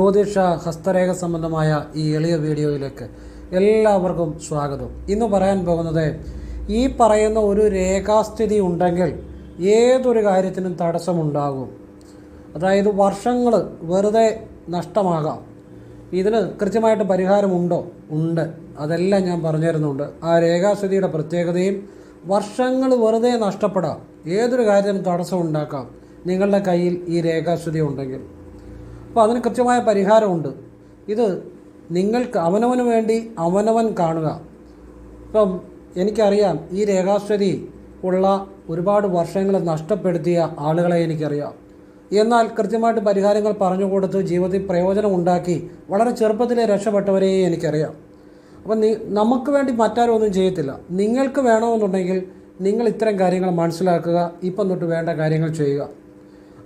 ജ്യോതിഷ ഹസ്തരേഖ സംബന്ധമായ ഈ എളിയ വീഡിയോയിലേക്ക് എല്ലാവർക്കും സ്വാഗതം. ഇന്ന് പറയാൻ പോകുന്നത് ഈ പറയുന്ന ഒരു രേഖാസ്ഥിതി ഉണ്ടെങ്കിൽ ഏതൊരു കാര്യത്തിനും തടസ്സമുണ്ടാകും. അതായത് വർഷങ്ങൾ വെറുതെ നഷ്ടമാകാം. ഇതിന് കൃത്യമായിട്ട് പരിഹാരമുണ്ടോ? ഉണ്ട്. അതെല്ലാം ഞാൻ പറഞ്ഞു തരുന്നുണ്ട് ആ രേഖാസ്ഥിതിയുടെ പ്രത്യേകതയും വർഷങ്ങൾ വെറുതെ നഷ്ടപ്പെടാം. ഏതൊരു കാര്യത്തിനും തടസ്സം ഉണ്ടാക്കാം. നിങ്ങളുടെ കയ്യിൽ ഈ രേഖാസ്ഥിതി ഉണ്ടെങ്കിൽ. അപ്പോൾ അതിന് കൃത്യമായ പരിഹാരമുണ്ട്. ഇത് നിങ്ങൾക്ക് അവനവന് വേണ്ടി അവനവൻ കാണുക. ഇപ്പം എനിക്കറിയാം ഈ രേഖാസ്വതി ഉള്ള ഒരുപാട് വർഷങ്ങൾ നഷ്ടപ്പെടുത്തിയ ആളുകളെ എനിക്കറിയാം. എന്നാൽ കൃത്യമായിട്ട് പരിഹാരങ്ങൾ പറഞ്ഞു കൊടുത്ത് ജീവിതത്തിൽ പ്രയോജനം ഉണ്ടാക്കി വളരെ ചെറുപ്പത്തിലെ രക്ഷപ്പെട്ടവരെയും എനിക്കറിയാം. അപ്പം നി നമുക്ക് വേണ്ടി മറ്റാരും ഒന്നും ചെയ്യത്തില്ല. നിങ്ങൾക്ക് വേണമെന്നുണ്ടെങ്കിൽ നിങ്ങൾ ഇത്തരം കാര്യങ്ങൾ മനസ്സിലാക്കുക ഇപ്പം തൊട്ട് വേണ്ട കാര്യങ്ങൾ ചെയ്യുക.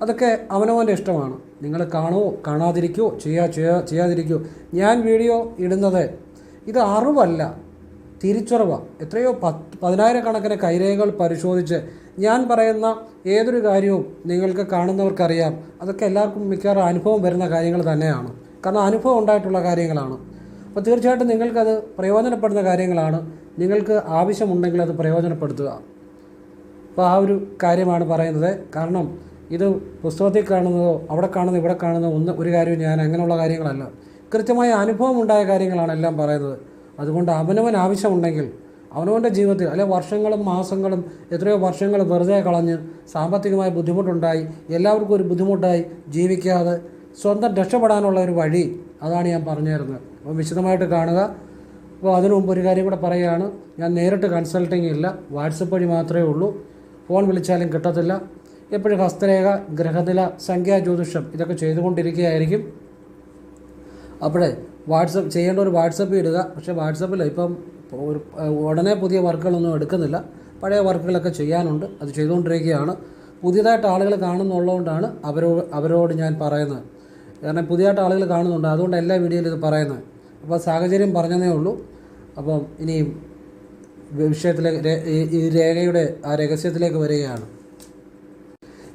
അതൊക്കെ അവനവന്റെ ഇഷ്ടമാണ്. നിങ്ങൾ കാണുമോ കാണാതിരിക്കുമോ ചെയ്യാ ചെയ്യാ ചെയ്യാതിരിക്കുമോ ഞാൻ വീഡിയോ ഇടുന്നത് ഇത് അറിവല്ല. തിരിച്ചറിവാണ് എത്രയോ പത്ത് പതിനായിരക്കണക്കിന് കൈരേഖകൾ പരിശോധിച്ച് ഞാൻ പറയുന്ന ഏതൊരു കാര്യവും നിങ്ങൾക്ക് കാണുന്നവർക്കറിയാം. അതൊക്കെ എല്ലാവർക്കും മിക്കവാറും അനുഭവം വരുന്ന കാര്യങ്ങൾ തന്നെയാണ്. കാരണം അനുഭവം ഉണ്ടായിട്ടുള്ള കാര്യങ്ങളാണ്. അപ്പോൾ തീർച്ചയായിട്ടും നിങ്ങൾക്കത് പ്രയോജനപ്പെടുന്ന കാര്യങ്ങളാണ്. നിങ്ങൾക്ക് ആവശ്യമുണ്ടെങ്കിൽ അത് പ്രയോജനപ്പെടുത്തുക. അപ്പോൾ ആ ഒരു കാര്യമാണ് പറയുന്നത്. കാരണം ഇത് പുസ്തകത്തിൽ കാണുന്നതോ അവിടെ കാണുന്ന ഇവിടെ കാണുന്ന ഒന്ന് ഒരു കാര്യവും ഞാൻ അങ്ങനെയുള്ള കാര്യങ്ങളല്ല. കൃത്യമായ അനുഭവം ഉണ്ടായ കാര്യങ്ങളാണ് എല്ലാം പറയുന്നത്. അതുകൊണ്ട് അവനവൻ ആവശ്യമുണ്ടെങ്കിൽ അവനവന്റെ ജീവിതത്തിൽ അല്ലെ വർഷങ്ങളും മാസങ്ങളും എത്രയോ വർഷങ്ങൾ വെറുതെ കളഞ്ഞ് സാമ്പത്തികമായ ബുദ്ധിമുട്ടുണ്ടായി എല്ലാവർക്കും ഒരു ബുദ്ധിമുട്ടായി ജീവിക്കാതെ സ്വന്തം രക്ഷപ്പെടാനുള്ള ഒരു വഴി അതാണ് ഞാൻ പറഞ്ഞു തരുന്നത് അപ്പോൾ വിശദമായിട്ട് കാണുക. അപ്പോൾ അതിനു മുമ്പ് ഒരു കാര്യം കൂടെ പറയുകയാണ്. ഞാൻ നേരിട്ട് കൺസൾട്ടിങ് ഇല്ല വാട്സപ്പ് വഴി മാത്രമേ ഉള്ളൂ. ഫോൺ വിളിച്ചാലും കിട്ടത്തില്ല. എപ്പോഴും ഹസ്തരേഖ ഗ്രഹനില സംഖ്യാ ജ്യോതിഷം ഇതൊക്കെ ചെയ്തുകൊണ്ടിരിക്കുകയായിരിക്കും. അപ്പോഴേ വാട്സപ്പ് ചെയ്യേണ്ട ഒരു വാട്സപ്പ് ഇടുക. പക്ഷേ വാട്സപ്പിൽ ഇപ്പം ഒരു ഉടനെ പുതിയ വർക്കുകളൊന്നും എടുക്കുന്നില്ല. പഴയ വർക്കുകളൊക്കെ ചെയ്യാനുണ്ട്. അത് ചെയ്തുകൊണ്ടിരിക്കുകയാണ്. പുതിയതായിട്ട് ആളുകൾ കാണുന്നുള്ളതുകൊണ്ടാണ് അവരോട് അവരോട് ഞാൻ പറയുന്നത്. കാരണം പുതിയതായിട്ട് ആളുകൾ കാണുന്നുണ്ട്. അതുകൊണ്ട് എല്ലാ വീഡിയോയിലും ഇത് പറയുന്നത്. അപ്പോൾ സാഹചര്യം പറഞ്ഞതേ ഉള്ളൂ. അപ്പം ഇനിയും വിഷയത്തിലേക്ക് ഈ രേഖയുടെ ആ രഹസ്യത്തിലേക്ക് വരികയാണ്.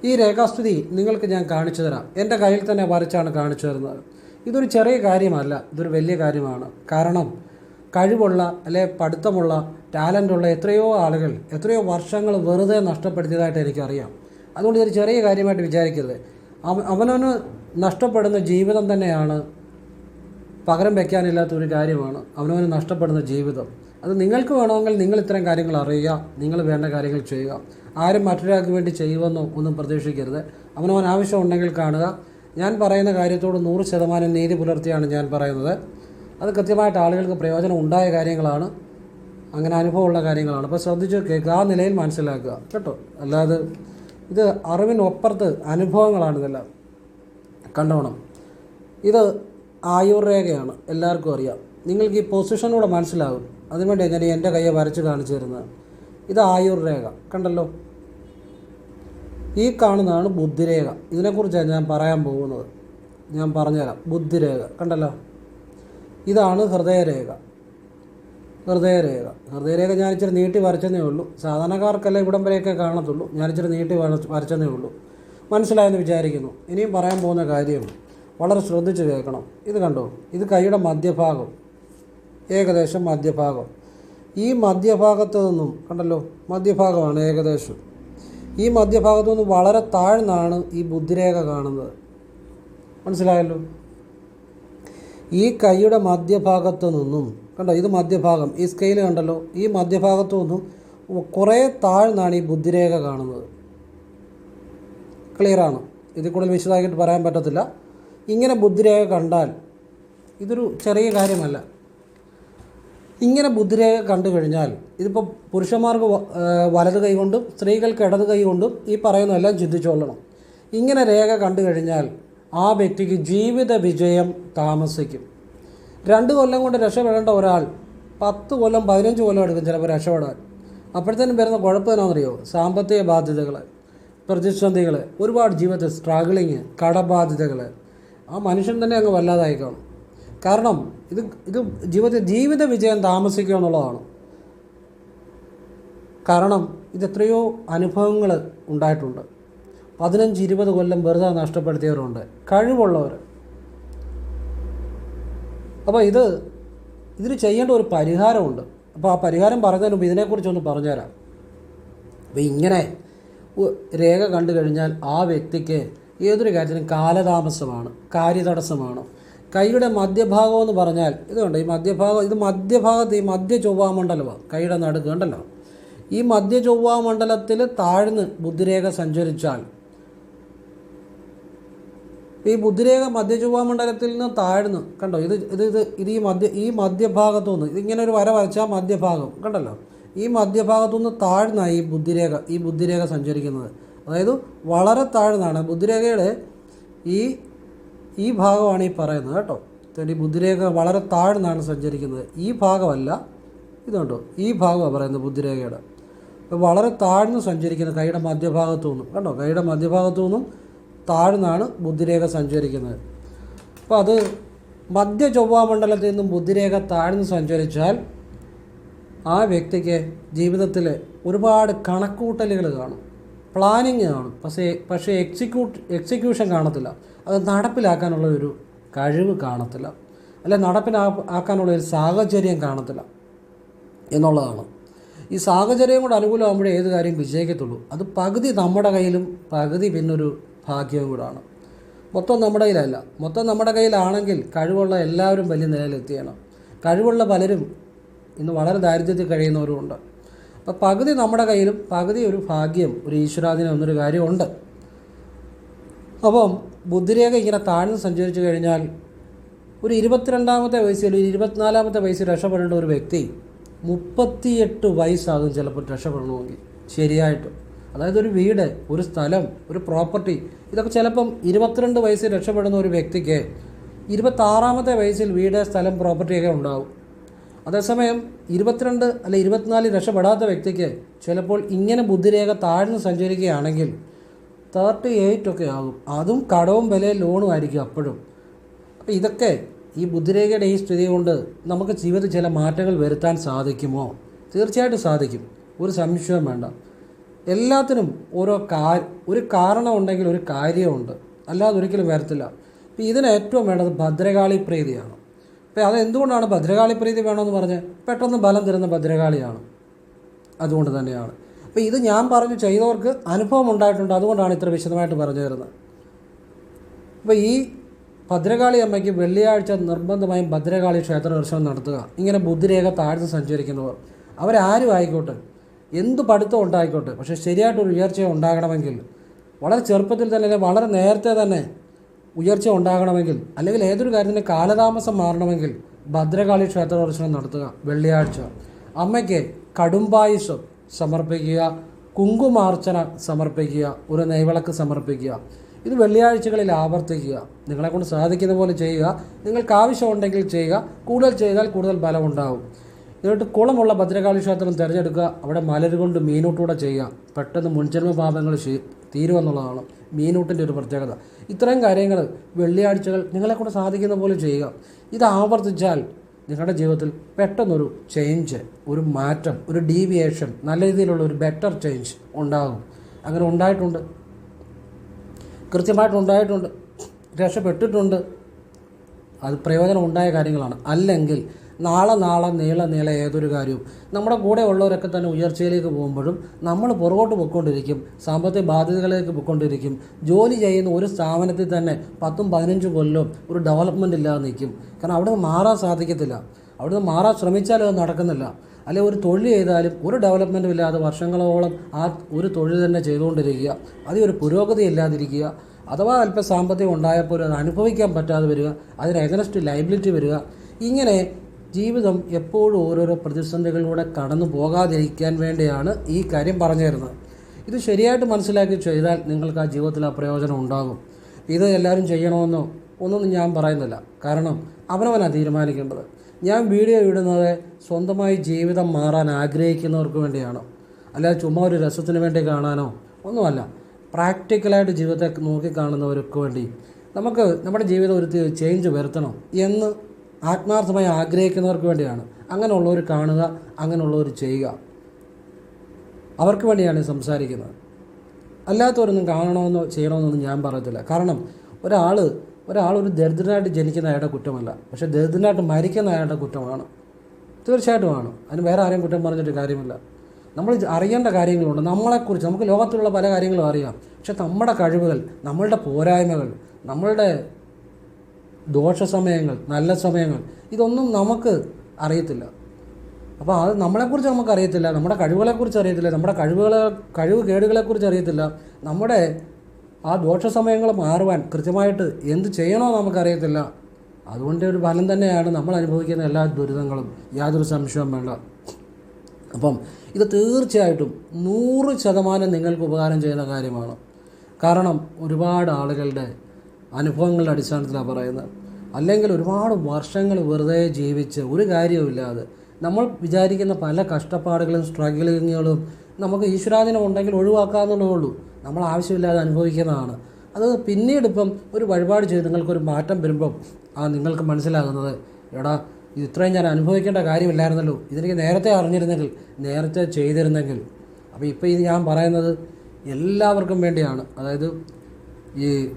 ഈ രേഖാസ്ഥിതി നിങ്ങൾക്ക് ഞാൻ കാണിച്ചു തരാം. എന്റെ കയ്യിൽ തന്നെ വരച്ചാണ് കാണിച്ചു തരുന്നത്. ഇതൊരു ചെറിയ കാര്യമല്ല ഇതൊരു വലിയ കാര്യമാണ്. കാരണം കഴിവുള്ള അല്ലെ പഠിത്തമുള്ള ടാലന്റുള്ള എത്രയോ ആളുകൾ എത്രയോ വർഷങ്ങൾ വെറുതെ നഷ്ടപ്പെടുത്തിയതായിട്ട് എനിക്കറിയാം. അതുകൊണ്ട് ഇതൊരു ചെറിയ കാര്യമായിട്ട് വിചാരിക്കരുത്. അവ- അവനവന് നഷ്ടപ്പെടുന്ന ജീവിതം തന്നെയാണ്. പകരം വയ്ക്കാനില്ലാത്ത ഒരു കാര്യമാണ്. അവനവന് നഷ്ടപ്പെടുന്ന ജീവിതം. അത് നിങ്ങൾക്ക് വേണമെങ്കിൽ നിങ്ങൾ ഇത്തരം കാര്യങ്ങൾ അറിയുക നിങ്ങൾ വേണ്ട കാര്യങ്ങൾ ചെയ്യുക. ആരും മറ്റൊരാൾക്ക് വേണ്ടി ചെയ്യുമെന്നോ ഒന്നും പ്രതീക്ഷിക്കരുത്. അവനവൻ ആവശ്യമുണ്ടെങ്കിൽ കാണുക. ഞാൻ പറയുന്ന കാര്യത്തോട് നൂറ് ശതമാനം നീതി പുലർത്തിയാണ് ഞാൻ പറയുന്നത്. അത് കൃത്യമായിട്ട് ആളുകൾക്ക് പ്രയോജനം ഉണ്ടായ കാര്യങ്ങളാണ്. അങ്ങനെ അനുഭവമുള്ള കാര്യങ്ങളാണ്. അപ്പോൾ ശ്രദ്ധിച്ച് കേൾക്കുക ആ നിലയിൽ മനസ്സിലാക്കുക. കേട്ടോ? അല്ലാതെ ഇത് അറിവിനൊപ്പുറത്ത് അനുഭവങ്ങളാണ് ഇതെല്ലാം. കണ്ടോണം. ഇത് ആയുർരേഖയാണ്. എല്ലാവർക്കും അറിയാം. നിങ്ങൾക്ക് ഈ പൊസിഷനൂടെ മനസ്സിലാകും അതിനുവേണ്ടി ഞാൻ എന്റെ കയ്യെ വരച്ച് കാണിച്ചു തരുന്നത് ഇത് ആയുർ രേഖ. കണ്ടല്ലോ? ഈ കാണുന്നതാണ് ബുദ്ധിരേഖ. ഇതിനെക്കുറിച്ചാണ് ഞാൻ പറയാൻ പോകുന്നത്. ഞാൻ പറഞ്ഞുതരാം. ബുദ്ധിരേഖ. കണ്ടല്ലോ? ഇതാണ് ഹൃദയരേഖ. ഹൃദയരേഖ. ഹൃദയരേഖ ഞാൻ ഇച്ചിരി നീട്ടി വരച്ചതേ ഉള്ളൂ. സാധാരണക്കാർക്കല്ല ഇവിടം വരെയൊക്കെ കാണത്തുള്ളൂ. ഞാൻ ഇച്ചിരി നീട്ടി വരച്ച് വരച്ചതേ ഉള്ളൂ. മനസ്സിലായെന്ന് വിചാരിക്കുന്നു. ഇനിയും പറയാൻ പോകുന്ന കാര്യം വളരെ ശ്രദ്ധിച്ച് കേൾക്കണം. ഇത് കണ്ടോ? ഇത് കൈയുടെ മധ്യഭാഗം. ഏകദേശം മധ്യഭാഗം. ഈ മധ്യഭാഗത്തു നിന്നും കണ്ടല്ലോ മധ്യഭാഗമാണ് ഏകദേശം. ഈ മധ്യഭാഗത്തു നിന്നും വളരെ താഴ്ന്നാണ് ഈ ബുദ്ധിരേഖ കാണുന്നത്. മനസ്സിലായല്ലോ? ഈ കൈയുടെ മധ്യഭാഗത്തു നിന്നും കണ്ടോ ഇത് മധ്യഭാഗം. ഈ സ്കെയിൽ കണ്ടല്ലോ ഈ മധ്യഭാഗത്തു നിന്നും കുറേ താഴ്ന്നാണ് ഈ ബുദ്ധിരേഖ കാണുന്നത്. ക്ലിയറാണ് ഇതിൽ കൂടുതൽ വിശദമായിട്ട് പറയാൻ പറ്റത്തില്ല. ഇങ്ങനെ ബുദ്ധിരേഖ കണ്ടാൽ ഇതൊരു ചെറിയ കാര്യമല്ല. ഇങ്ങനെ ബുദ്ധിരേഖ കണ്ടു കഴിഞ്ഞാൽ ഇതിപ്പോൾ പുരുഷന്മാർക്ക് വലത് കൈ കൊണ്ടും സ്ത്രീകൾക്ക് ഇടത് കൈകൊണ്ടും ഈ പറയുന്നതെല്ലാം ചിന്തിച്ചോളണം ഇങ്ങനെ രേഖ കണ്ടു കഴിഞ്ഞാൽ ആ വ്യക്തിക്ക് ജീവിത വിജയം താമസിക്കും. രണ്ട് കൊല്ലം കൊണ്ട് രക്ഷപ്പെടേണ്ട ഒരാൾ പത്ത് കൊല്ലം പതിനഞ്ച് കൊല്ലം എടുക്കും ചിലപ്പോൾ രക്ഷപ്പെടാൻ. അപ്പോഴത്തേനും വരുന്ന കുഴപ്പം എന്നാണെന്നറിയോ സാമ്പത്തിക ബാധ്യതകൾ പ്രതിസന്ധികൾ ഒരുപാട് ജീവിതത്തിൽ സ്ട്രഗിളിങ് കടബാധ്യതകൾ ആ മനുഷ്യൻ തന്നെ അങ്ങ് വല്ലാതായി കാണും. കാരണം ഇത് ഇത് ജീവിത ജീവിത വിജയം താമസിക്കുക എന്നുള്ളതാണ്. കാരണം ഇത് എത്രയോ അനുഭവങ്ങൾ ഉണ്ടായിട്ടുണ്ട്. പതിനഞ്ച് ഇരുപത് കൊല്ലം വെറുതെ നഷ്ടപ്പെടുത്തിയവരുണ്ട്. കഴിവുള്ളവർ അപ്പോൾ ഇത് ഇതിന് ചെയ്യേണ്ട ഒരു പരിഹാരമുണ്ട്. അപ്പോൾ ആ പരിഹാരം പറഞ്ഞതിന് മുമ്പ് ഇതിനെക്കുറിച്ചൊന്ന് പറഞ്ഞുതരാം. അപ്പോൾ ഇങ്ങനെ രേഖ കണ്ടു കഴിഞ്ഞാൽ ആ വ്യക്തിക്ക് ഏതൊരു കാര്യത്തിനും കാലതാമസമാണ് കാര്യതടസ്സമാണ്. കൈയുടെ മധ്യഭാഗം എന്ന് പറഞ്ഞാൽ ഇതുണ്ട് ഈ മധ്യഭാഗം ഇത് മധ്യഭാഗത്ത് ഈ മധ്യ ചൊവ്വാമണ്ഡലമാണ് കൈയുടെ നടുക്ക് ഉണ്ടല്ലോ ഈ മധ്യ ചൊവ്വാമണ്ഡലത്തിൽ താഴ്ന്ന് ബുദ്ധിരേഖ സഞ്ചരിച്ചാൽ ഈ ബുദ്ധിരേഖ മധ്യ ചൊവ്വാമണ്ഡലത്തിൽ നിന്ന് താഴ്ന്ന് കണ്ടോ? ഇത് ഇത് ഇത് ഇത് ഈ മധ്യ ഈ മധ്യഭാഗത്തു നിന്ന് ഇതിങ്ങനെ ഒരു വര വരച്ചാൽ മധ്യഭാഗം കണ്ടല്ലോ? ഈ മധ്യഭാഗത്തു നിന്ന് താഴ്ന്നാണ് ഈ ബുദ്ധിരേഖ ഈ ബുദ്ധിരേഖ സഞ്ചരിക്കുന്നത്. അതായത് വളരെ താഴ്ന്നാണ് ബുദ്ധിരേഖയുടെ ഈ ഈ ഭാഗമാണ് ഈ പറയുന്നത് കേട്ടോ. ഈ ബുദ്ധിരേഖ വളരെ താഴ്ന്നാണ് സഞ്ചരിക്കുന്നത്. ഈ ഭാഗമല്ല ഇതുണ്ടോ ഈ ഭാഗമാണ് പറയുന്നത് ബുദ്ധിരേഖയുടെ അപ്പോൾ വളരെ താഴ്ന്ന് സഞ്ചരിക്കുന്ന കൈയുടെ മധ്യഭാഗത്തു നിന്നും കണ്ടോ? കൈയുടെ മധ്യഭാഗത്തു നിന്നും താഴ്ന്നാണ് ബുദ്ധിരേഖ സഞ്ചരിക്കുന്നത്. അപ്പോൾ അത് മധ്യ ചൊവ്വാമണ്ഡലത്തിൽ നിന്നും ബുദ്ധിരേഖ താഴ്ന്ന് സഞ്ചരിച്ചാൽ ആ വ്യക്തിക്ക് ജീവിതത്തിൽ ഒരുപാട് കണക്കൂട്ടലുകൾ കാണും. പ്ലാനിങ് കാണും. പക്ഷേ പക്ഷേ എക്സിക്യൂട്ട് എക്സിക്യൂഷൻ കാണത്തില്ല. അത് നടപ്പിലാക്കാനുള്ള ഒരു കഴിവ് കാണത്തില്ല. അല്ലെ നടപ്പിലാ ആക്കാനുള്ള ഒരു സാഹചര്യം കാണത്തില്ല എന്നുള്ളതാണ്. ഈ സാഹചര്യം കൂടെ അനുകൂലമാകുമ്പോഴേ ഏത് കാര്യം വിജയിക്കത്തുള്ളൂ. അത് പകുതി നമ്മുടെ കയ്യിലും പകുതി പിന്നൊരു ഭാഗ്യവും കൂടാണ്. മൊത്തം നമ്മുടെ കയ്യിലല്ല. മൊത്തം നമ്മുടെ കയ്യിലാണെങ്കിൽ കഴിവുള്ള എല്ലാവരും വലിയ നിലയിലെത്തിയണം കഴിവുള്ള പലരും ഇന്ന് വളരെ ദാരിദ്ര്യത്തിൽ കഴിയുന്നവരുമുണ്ട് അപ്പോൾ പകുതി നമ്മുടെ കയ്യിലും പകുതി ഒരു ഭാഗ്യം ഒരു ഈശ്വരാധീനം എന്നൊരു കാര്യമുണ്ട്. അപ്പം ബുദ്ധിരേഖ ഇങ്ങനെ താഴ്ന്ന് സഞ്ചരിച്ചു കഴിഞ്ഞാൽ ഒരു ഇരുപത്തിരണ്ടാമത്തെ വയസ്സിൽ ഒരു ഇരുപത്തിനാലാമത്തെ വയസ്സിൽ രക്ഷപ്പെടേണ്ട ഒരു വ്യക്തി മുപ്പത്തിയെട്ട് വയസ്സാകും ചിലപ്പോൾ രക്ഷപ്പെടണമെങ്കിൽ ശരിയായിട്ട്. അതായത് ഒരു വീട് ഒരു സ്ഥലം ഒരു പ്രോപ്പർട്ടി ഇതൊക്കെ ചിലപ്പം ഇരുപത്തിരണ്ട് വയസ്സിൽ രക്ഷപ്പെടുന്ന ഒരു വ്യക്തിക്ക് ഇരുപത്താറാമത്തെ വയസ്സിൽ വീട് സ്ഥലം പ്രോപ്പർട്ടിയൊക്കെ ഉണ്ടാവും അതേസമയം ഇരുപത്തിരണ്ട് അല്ലെ ഇരുപത്തിനാലിൽ രക്ഷപ്പെടാത്ത വ്യക്തിക്ക് ചിലപ്പോൾ ഇങ്ങനെ ബുദ്ധിരേഖ താഴ്ന്ന് സഞ്ചരിക്കുകയാണെങ്കിൽ തേർട്ടി എയ്റ്റ് ഒക്കെ ആകും. അതും കടവും വിലയും ലോണും ആയിരിക്കും അപ്പോഴും. അപ്പോൾ ഇതൊക്കെ ഈ ബുദ്ധിരേഖയുടെ ഈ സ്ഥിതി കൊണ്ട് നമുക്ക് ജീവിതത്തിൽ ചില മാറ്റങ്ങൾ വരുത്താൻ സാധിക്കുമോ? തീർച്ചയായിട്ടും സാധിക്കും. ഒരു സംശയവും വേണ്ട. എല്ലാത്തിനും ഓരോ കാ ഒരു കാരണം ഉണ്ടെങ്കിൽ ഒരു കാര്യമുണ്ട് അല്ലാതെ ഒരിക്കലും വരത്തില്ല. ഇപ്പം ഇതിന് ഏറ്റവും വേണ്ടത് ഭദ്രകാളി പ്രീതിയാണ്. അപ്പോൾ അത് എന്തുകൊണ്ടാണ് ഭദ്രകാളി പ്രീതി വേണമെന്ന് പറഞ്ഞ് പെട്ടെന്ന് ബലം തരുന്ന ഭദ്രകാളിയാണ്. അതുകൊണ്ട് തന്നെയാണ്. അപ്പോൾ ഇത് ഞാൻ പറഞ്ഞു ചെയ്തവർക്ക് അനുഭവം ഉണ്ടായിട്ടുണ്ട്. അതുകൊണ്ടാണ് ഇത്ര വിശദമായിട്ട് പറഞ്ഞു തരുന്നത്. അപ്പോൾ ഈ ഭദ്രകാളി അമ്മയ്ക്ക് വെള്ളിയാഴ്ച നിർബന്ധമായും ഭദ്രകാളി ക്ഷേത്ര ദർശനം നടത്തുക. ഇങ്ങനെ ബുദ്ധിരേഖ താഴ്ന്ന് സഞ്ചരിക്കുന്നവർ. അവരാരും ആയിക്കോട്ടെ. എന്ത് പഠിത്തം ഉണ്ടായിക്കോട്ടെ. പക്ഷേ ശരിയായിട്ടൊരു ഉയർച്ച ഉണ്ടാകണമെങ്കിൽ വളരെ ചെറുപ്പത്തിൽ തന്നെ വളരെ നേരത്തെ തന്നെ ഉയർച്ച ഉണ്ടാകണമെങ്കിൽ അല്ലെങ്കിൽ ഏതൊരു കാര്യത്തിന് കാലതാമസം മാറണമെങ്കിൽ ഭദ്രകാളി ക്ഷേത്ര ദർശനം നടത്തുക വെള്ളിയാഴ്ച. അമ്മയ്ക്ക് കടുംപായുസം സമർപ്പിക്കുക. കുങ്കുമാർച്ചന സമർപ്പിക്കുക. ഒരു നെയ്വിളക്ക് സമർപ്പിക്കുക. ഇത് വെള്ളിയാഴ്ചകളിൽ ആവർത്തിക്കുക. നിങ്ങളെക്കൊണ്ട് സാധിക്കുന്ന പോലെ ചെയ്യുക. നിങ്ങൾക്ക് ആവശ്യമുണ്ടെങ്കിൽ ചെയ്യുക. കൂടുതൽ ചെയ്താൽ കൂടുതൽ ബലം ഉണ്ടാവും. എന്നിട്ട് കുളമുള്ള ഭദ്രകാളി ക്ഷേത്രം തിരഞ്ഞെടുക്കുക. അവിടെ മലര് കൊണ്ട് മീനൂട്ടൂടെ ചെയ്യുക. പെട്ടെന്ന് മുൻജന്മ പാപങ്ങൾ തീരുമെന്നുള്ളതാണ് മീനൂട്ടിന്റെ ഒരു പ്രത്യേകത. ഇത്രയും കാര്യങ്ങൾ വെള്ളിയാഴ്ചകൾ നിങ്ങളെക്കൊണ്ട് സാധിക്കുന്ന പോലെ ചെയ്യുക. ഇത് ആവർത്തിച്ചാൽ നിങ്ങളുടെ ജീവിതത്തിൽ പെട്ടെന്നൊരു ചേഞ്ച് ഒരു മാറ്റം ഒരു ഡീവിയേഷൻ നല്ല രീതിയിലുള്ള ഒരു ബെറ്റർ ചേഞ്ച് ഉണ്ടാകും. അങ്ങനെ ഉണ്ടായിട്ടുണ്ട്. കൃത്യമായിട്ട് ഉണ്ടായിട്ടുണ്ട്. രക്ഷപ്പെട്ടിട്ടുണ്ട്. അത് പ്രയോജനം ഉണ്ടായ കാര്യങ്ങളാണ്. അല്ലെങ്കിൽ നാളെ നാളെ നീള നീള ഏതൊരു കാര്യവും. നമ്മുടെ കൂടെ ഉള്ളവരൊക്കെ തന്നെ ഉയർച്ചയിലേക്ക് പോകുമ്പോഴും നമ്മൾ പുറകോട്ട് പൊയ്ക്കൊണ്ടിരിക്കും സാമ്പത്തിക ബാധ്യതകളിലേക്ക് പൊയ്ക്കൊണ്ടിരിക്കും. ജോലി ചെയ്യുന്ന ഒരു സ്ഥാപനത്തിൽ തന്നെ പത്തും പതിനഞ്ചും കൊല്ലം ഒരു ഡെവലപ്മെന്റ് ഇല്ലാതെ നിൽക്കും. കാരണം അവിടെ നിന്ന് മാറാൻ സാധിക്കത്തില്ല. അവിടെ നിന്ന് മാറാൻ ശ്രമിച്ചാലും അത് നടക്കുന്നില്ല. അല്ലെങ്കിൽ ഒരു തൊഴിൽ ചെയ്താലും ഒരു ഡെവലപ്മെന്റും ഇല്ലാതെ വർഷങ്ങളോളം ആ ഒരു തൊഴിൽ തന്നെ ചെയ്തുകൊണ്ടിരിക്കുക. അതിൽ ഒരു പുരോഗതി ഇല്ലാതിരിക്കുക. അഥവാ അല്പം സാമ്പത്തികം ഉണ്ടായപ്പോൾ അത് അനുഭവിക്കാൻ പറ്റാതെ വരിക. അതിന് എഗനസ്റ്റ് ലൈബിലിറ്റി വരിക. ഇങ്ങനെ ജീവിതം എപ്പോഴും ഓരോരോ പ്രതിസന്ധികളിലൂടെ കടന്നു പോകാതിരിക്കാൻ വേണ്ടിയാണ് ഈ കാര്യം പറഞ്ഞു തരുന്നത് ഇത് ശരിയായിട്ട് മനസ്സിലാക്കി ചെയ്താൽ നിങ്ങൾക്ക് ആ ജീവിതത്തിൽ ആ പ്രയോജനം ഉണ്ടാകും. ഇത് എല്ലാവരും ചെയ്യണമെന്നോ ഒന്നും ഞാൻ പറയുന്നില്ല. കാരണം അവനവനാണ് തീരുമാനിക്കേണ്ടത്. ഞാൻ വീഡിയോ ഇടുന്നത് സ്വന്തമായി ജീവിതം മാറാൻ ആഗ്രഹിക്കുന്നവർക്ക് വേണ്ടിയാണ്. അല്ലാതെ ചുമ്മാ ഒരു രസത്തിന് വേണ്ടി കാണാനോ ഒന്നുമല്ല. പ്രാക്ടിക്കലായിട്ട് ജീവിതത്തെ നോക്കി കാണുന്നവർക്ക് വേണ്ടി നമുക്ക് നമ്മുടെ ജീവിതം ഒരു ചേഞ്ച് വരുത്തണം എന്ന് ആത്മാർത്ഥമായി ആഗ്രഹിക്കുന്നവർക്ക് വേണ്ടിയാണ്. അങ്ങനെയുള്ളവർ കാണുക അങ്ങനെയുള്ളവർ ചെയ്യുക. അവർക്ക് വേണ്ടിയാണ് സംസാരിക്കുന്നത്. അല്ലാത്തവരൊന്നും കാണണമെന്നോ ചെയ്യണമെന്നൊന്നും ഞാൻ പറയത്തില്ല. കാരണം ഒരാൾ ഒരാൾ ഒരു ദരിദ്രനായിട്ട് ജനിക്കുന്ന അയാളുടെ കുറ്റമല്ല. പക്ഷേ ദരിദ്രനായിട്ട് മരിക്കുന്ന അയാളുടെ കുറ്റമാണ്. തീർച്ചയായിട്ടുമാണ് അതിന് വേറെ ആരെയും കുറ്റം പറഞ്ഞിട്ട് കാര്യമില്ല. നമ്മൾ അറിയേണ്ട കാര്യങ്ങളുണ്ട്. നമ്മളെക്കുറിച്ച് നമുക്ക് ലോകത്തിലുള്ള പല കാര്യങ്ങളും അറിയാം. പക്ഷേ നമ്മുടെ കഴിവുകൾ നമ്മളുടെ പോരായ്മകൾ നമ്മളുടെ ദോഷ സമയങ്ങൾ നല്ല സമയങ്ങൾ ഇതൊന്നും നമുക്ക് അറിയത്തില്ല. അപ്പോൾ അത് നമ്മളെക്കുറിച്ച് നമുക്ക് അറിയത്തില്ല നമ്മുടെ കഴിവുകളെക്കുറിച്ച് അറിയത്തില്ല നമ്മുടെ കഴിവുകളെ കഴിവ് കേടുകളെക്കുറിച്ച് അറിയത്തില്ല. നമ്മുടെ ആ ദോഷ സമയങ്ങൾ മാറുവാൻ കൃത്യമായിട്ട് എന്ത് ചെയ്യണോ നമുക്കറിയത്തില്ല. അതുകൊണ്ട് ഒരു ഫലം തന്നെയാണ് നമ്മൾ അനുഭവിക്കുന്ന എല്ലാ ദുരിതങ്ങളും. യാതൊരു സംശയവും വേണ്ട. അപ്പം ഇത് തീർച്ചയായിട്ടും നൂറ് ശതമാനം നിങ്ങൾക്ക് ഉപകാരം ചെയ്യുന്ന കാര്യമാണ്. കാരണം ഒരുപാട് ആളുകളുടെ അനുഭവങ്ങളുടെ അടിസ്ഥാനത്തിലാണ് പറയുന്നത്. അല്ലെങ്കിൽ ഒരുപാട് വർഷങ്ങൾ വെറുതെ ജീവിച്ച് ഒരു കാര്യവുമില്ലാതെ നമ്മൾ വിചാരിക്കുന്ന പല കഷ്ടപ്പാടുകളും സ്ട്രഗിളിങ്ങുകളും നമുക്ക് ഈശ്വരാധീനം ഉണ്ടെങ്കിൽ ഒഴിവാക്കാമെന്നുള്ളേ ഉള്ളൂ. നമ്മൾ ആവശ്യമില്ലാതെ അനുഭവിക്കുന്നതാണ്. അത് പിന്നീട് ഇപ്പം ഒരു വഴിപാട് ചെയ്ത് നിങ്ങൾക്കൊരു മാറ്റം വരുമ്പം ആ നിങ്ങൾക്ക് മനസ്സിലാകുന്നത് എടാ ഇത് ഇത്രയും ഞാൻ അനുഭവിക്കേണ്ട കാര്യമില്ലായിരുന്നല്ലോ. ഇതെനിക്ക് നേരത്തെ അറിഞ്ഞിരുന്നെങ്കിൽ നേരത്തെ ചെയ്തിരുന്നെങ്കിൽ. അപ്പോൾ ഇപ്പോൾ ഇത് ഞാൻ പറയുന്നത് എല്ലാവർക്കും വേണ്ടിയാണ്. അതായത് ഈ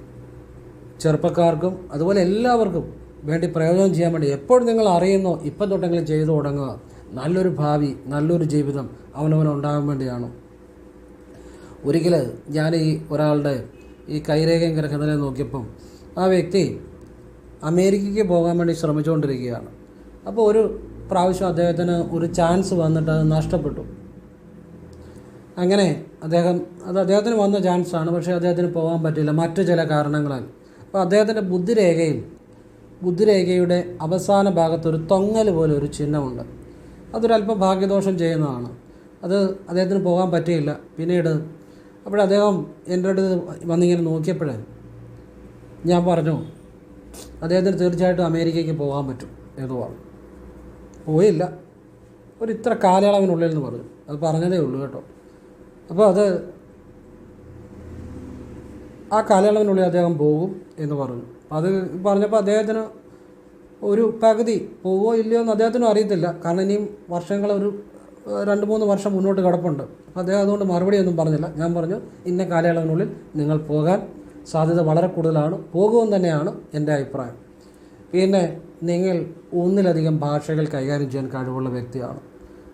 ചെറുപ്പക്കാർക്കും അതുപോലെ എല്ലാവർക്കും വേണ്ടി പ്രയോജനം ചെയ്യാൻ വേണ്ടി എപ്പോൾ നിങ്ങൾ അറിയുന്നോ ഇപ്പം തൊട്ടെങ്കിലും ചെയ്തു തുടങ്ങുക. നല്ലൊരു ഭാവി നല്ലൊരു ജീവിതം അവനവന് ഉണ്ടാകാൻ വേണ്ടിയാണ്. ഒരിക്കൽ ഞാൻ ഈ ഒരാളുടെ ഈ കൈരേഖയും കിടക്കുന്നതിനെ നോക്കിയപ്പം ആ വ്യക്തി അമേരിക്കയ്ക്ക് പോകാൻ വേണ്ടി ശ്രമിച്ചുകൊണ്ടിരിക്കുകയാണ്. അപ്പോൾ ഒരു പ്രാവശ്യം അദ്ദേഹത്തിന് ഒരു ചാൻസ് വന്നിട്ട് അത് നഷ്ടപ്പെട്ടു. അങ്ങനെ അദ്ദേഹം അത് അദ്ദേഹത്തിന് വന്ന ചാൻസാണ് പക്ഷേ അദ്ദേഹത്തിന് പോകാൻ പറ്റില്ല മറ്റു ചില കാരണങ്ങളാൽ. അപ്പോൾ അദ്ദേഹത്തിന്റെ ബുദ്ധിരേഖയിൽ ബുദ്ധിരേഖയുടെ അവസാന ഭാഗത്തൊരു തൊങ്ങൽ പോലെ ഒരു ചിഹ്നമുണ്ട്. അതൊരല്പം ഭാഗ്യദോഷം ചെയ്യുന്നതാണ്. അത് അദ്ദേഹത്തിന് പോകാൻ പറ്റിയില്ല. പിന്നീട് അപ്പോൾ അദ്ദേഹം എന്റെ അടുത്ത് വന്നിങ്ങനെ നോക്കിയപ്പോഴേ ഞാൻ പറഞ്ഞു അദ്ദേഹത്തിന് തീർച്ചയായിട്ടും അമേരിക്കയ്ക്ക് പോകാൻ പറ്റും എന്ന് പറഞ്ഞു. പോയില്ല. ഒരു ഇത്ര കാലയളവിനുള്ളിൽ എന്ന് പറഞ്ഞു. അത് പറഞ്ഞതേ ഉള്ളൂ കേട്ടോ. അപ്പോൾ അത് ആ കാലയളവിനുള്ളിൽ അദ്ദേഹം പോകും. എന്ന് പറഞ്ഞു. അത് പറഞ്ഞപ്പോൾ അദ്ദേഹത്തിന് ഒരു പകുതി പോവോ ഇല്ലയോ എന്ന് അദ്ദേഹത്തിനും അറിയത്തില്ല. കാരണം ഇനിയും വർഷങ്ങൾ ഒരു രണ്ട് മൂന്ന് വർഷം മുന്നോട്ട് കിടപ്പുണ്ട്. അദ്ദേഹം അതുകൊണ്ട് മറുപടി ഒന്നും പറഞ്ഞില്ല. ഞാൻ പറഞ്ഞു ഇന്ന കാലയളവിനുള്ളിൽ നിങ്ങൾ പോകാൻ സാധ്യത വളരെ കൂടുതലാണ്. പോകുമെന്ന് തന്നെയാണ് എന്റെ അഭിപ്രായം. പിന്നെ നിങ്ങൾ ഒന്നിലധികം ഭാഷകൾ കൈകാര്യം ചെയ്യാൻ കഴിവുള്ള വ്യക്തിയാണ്.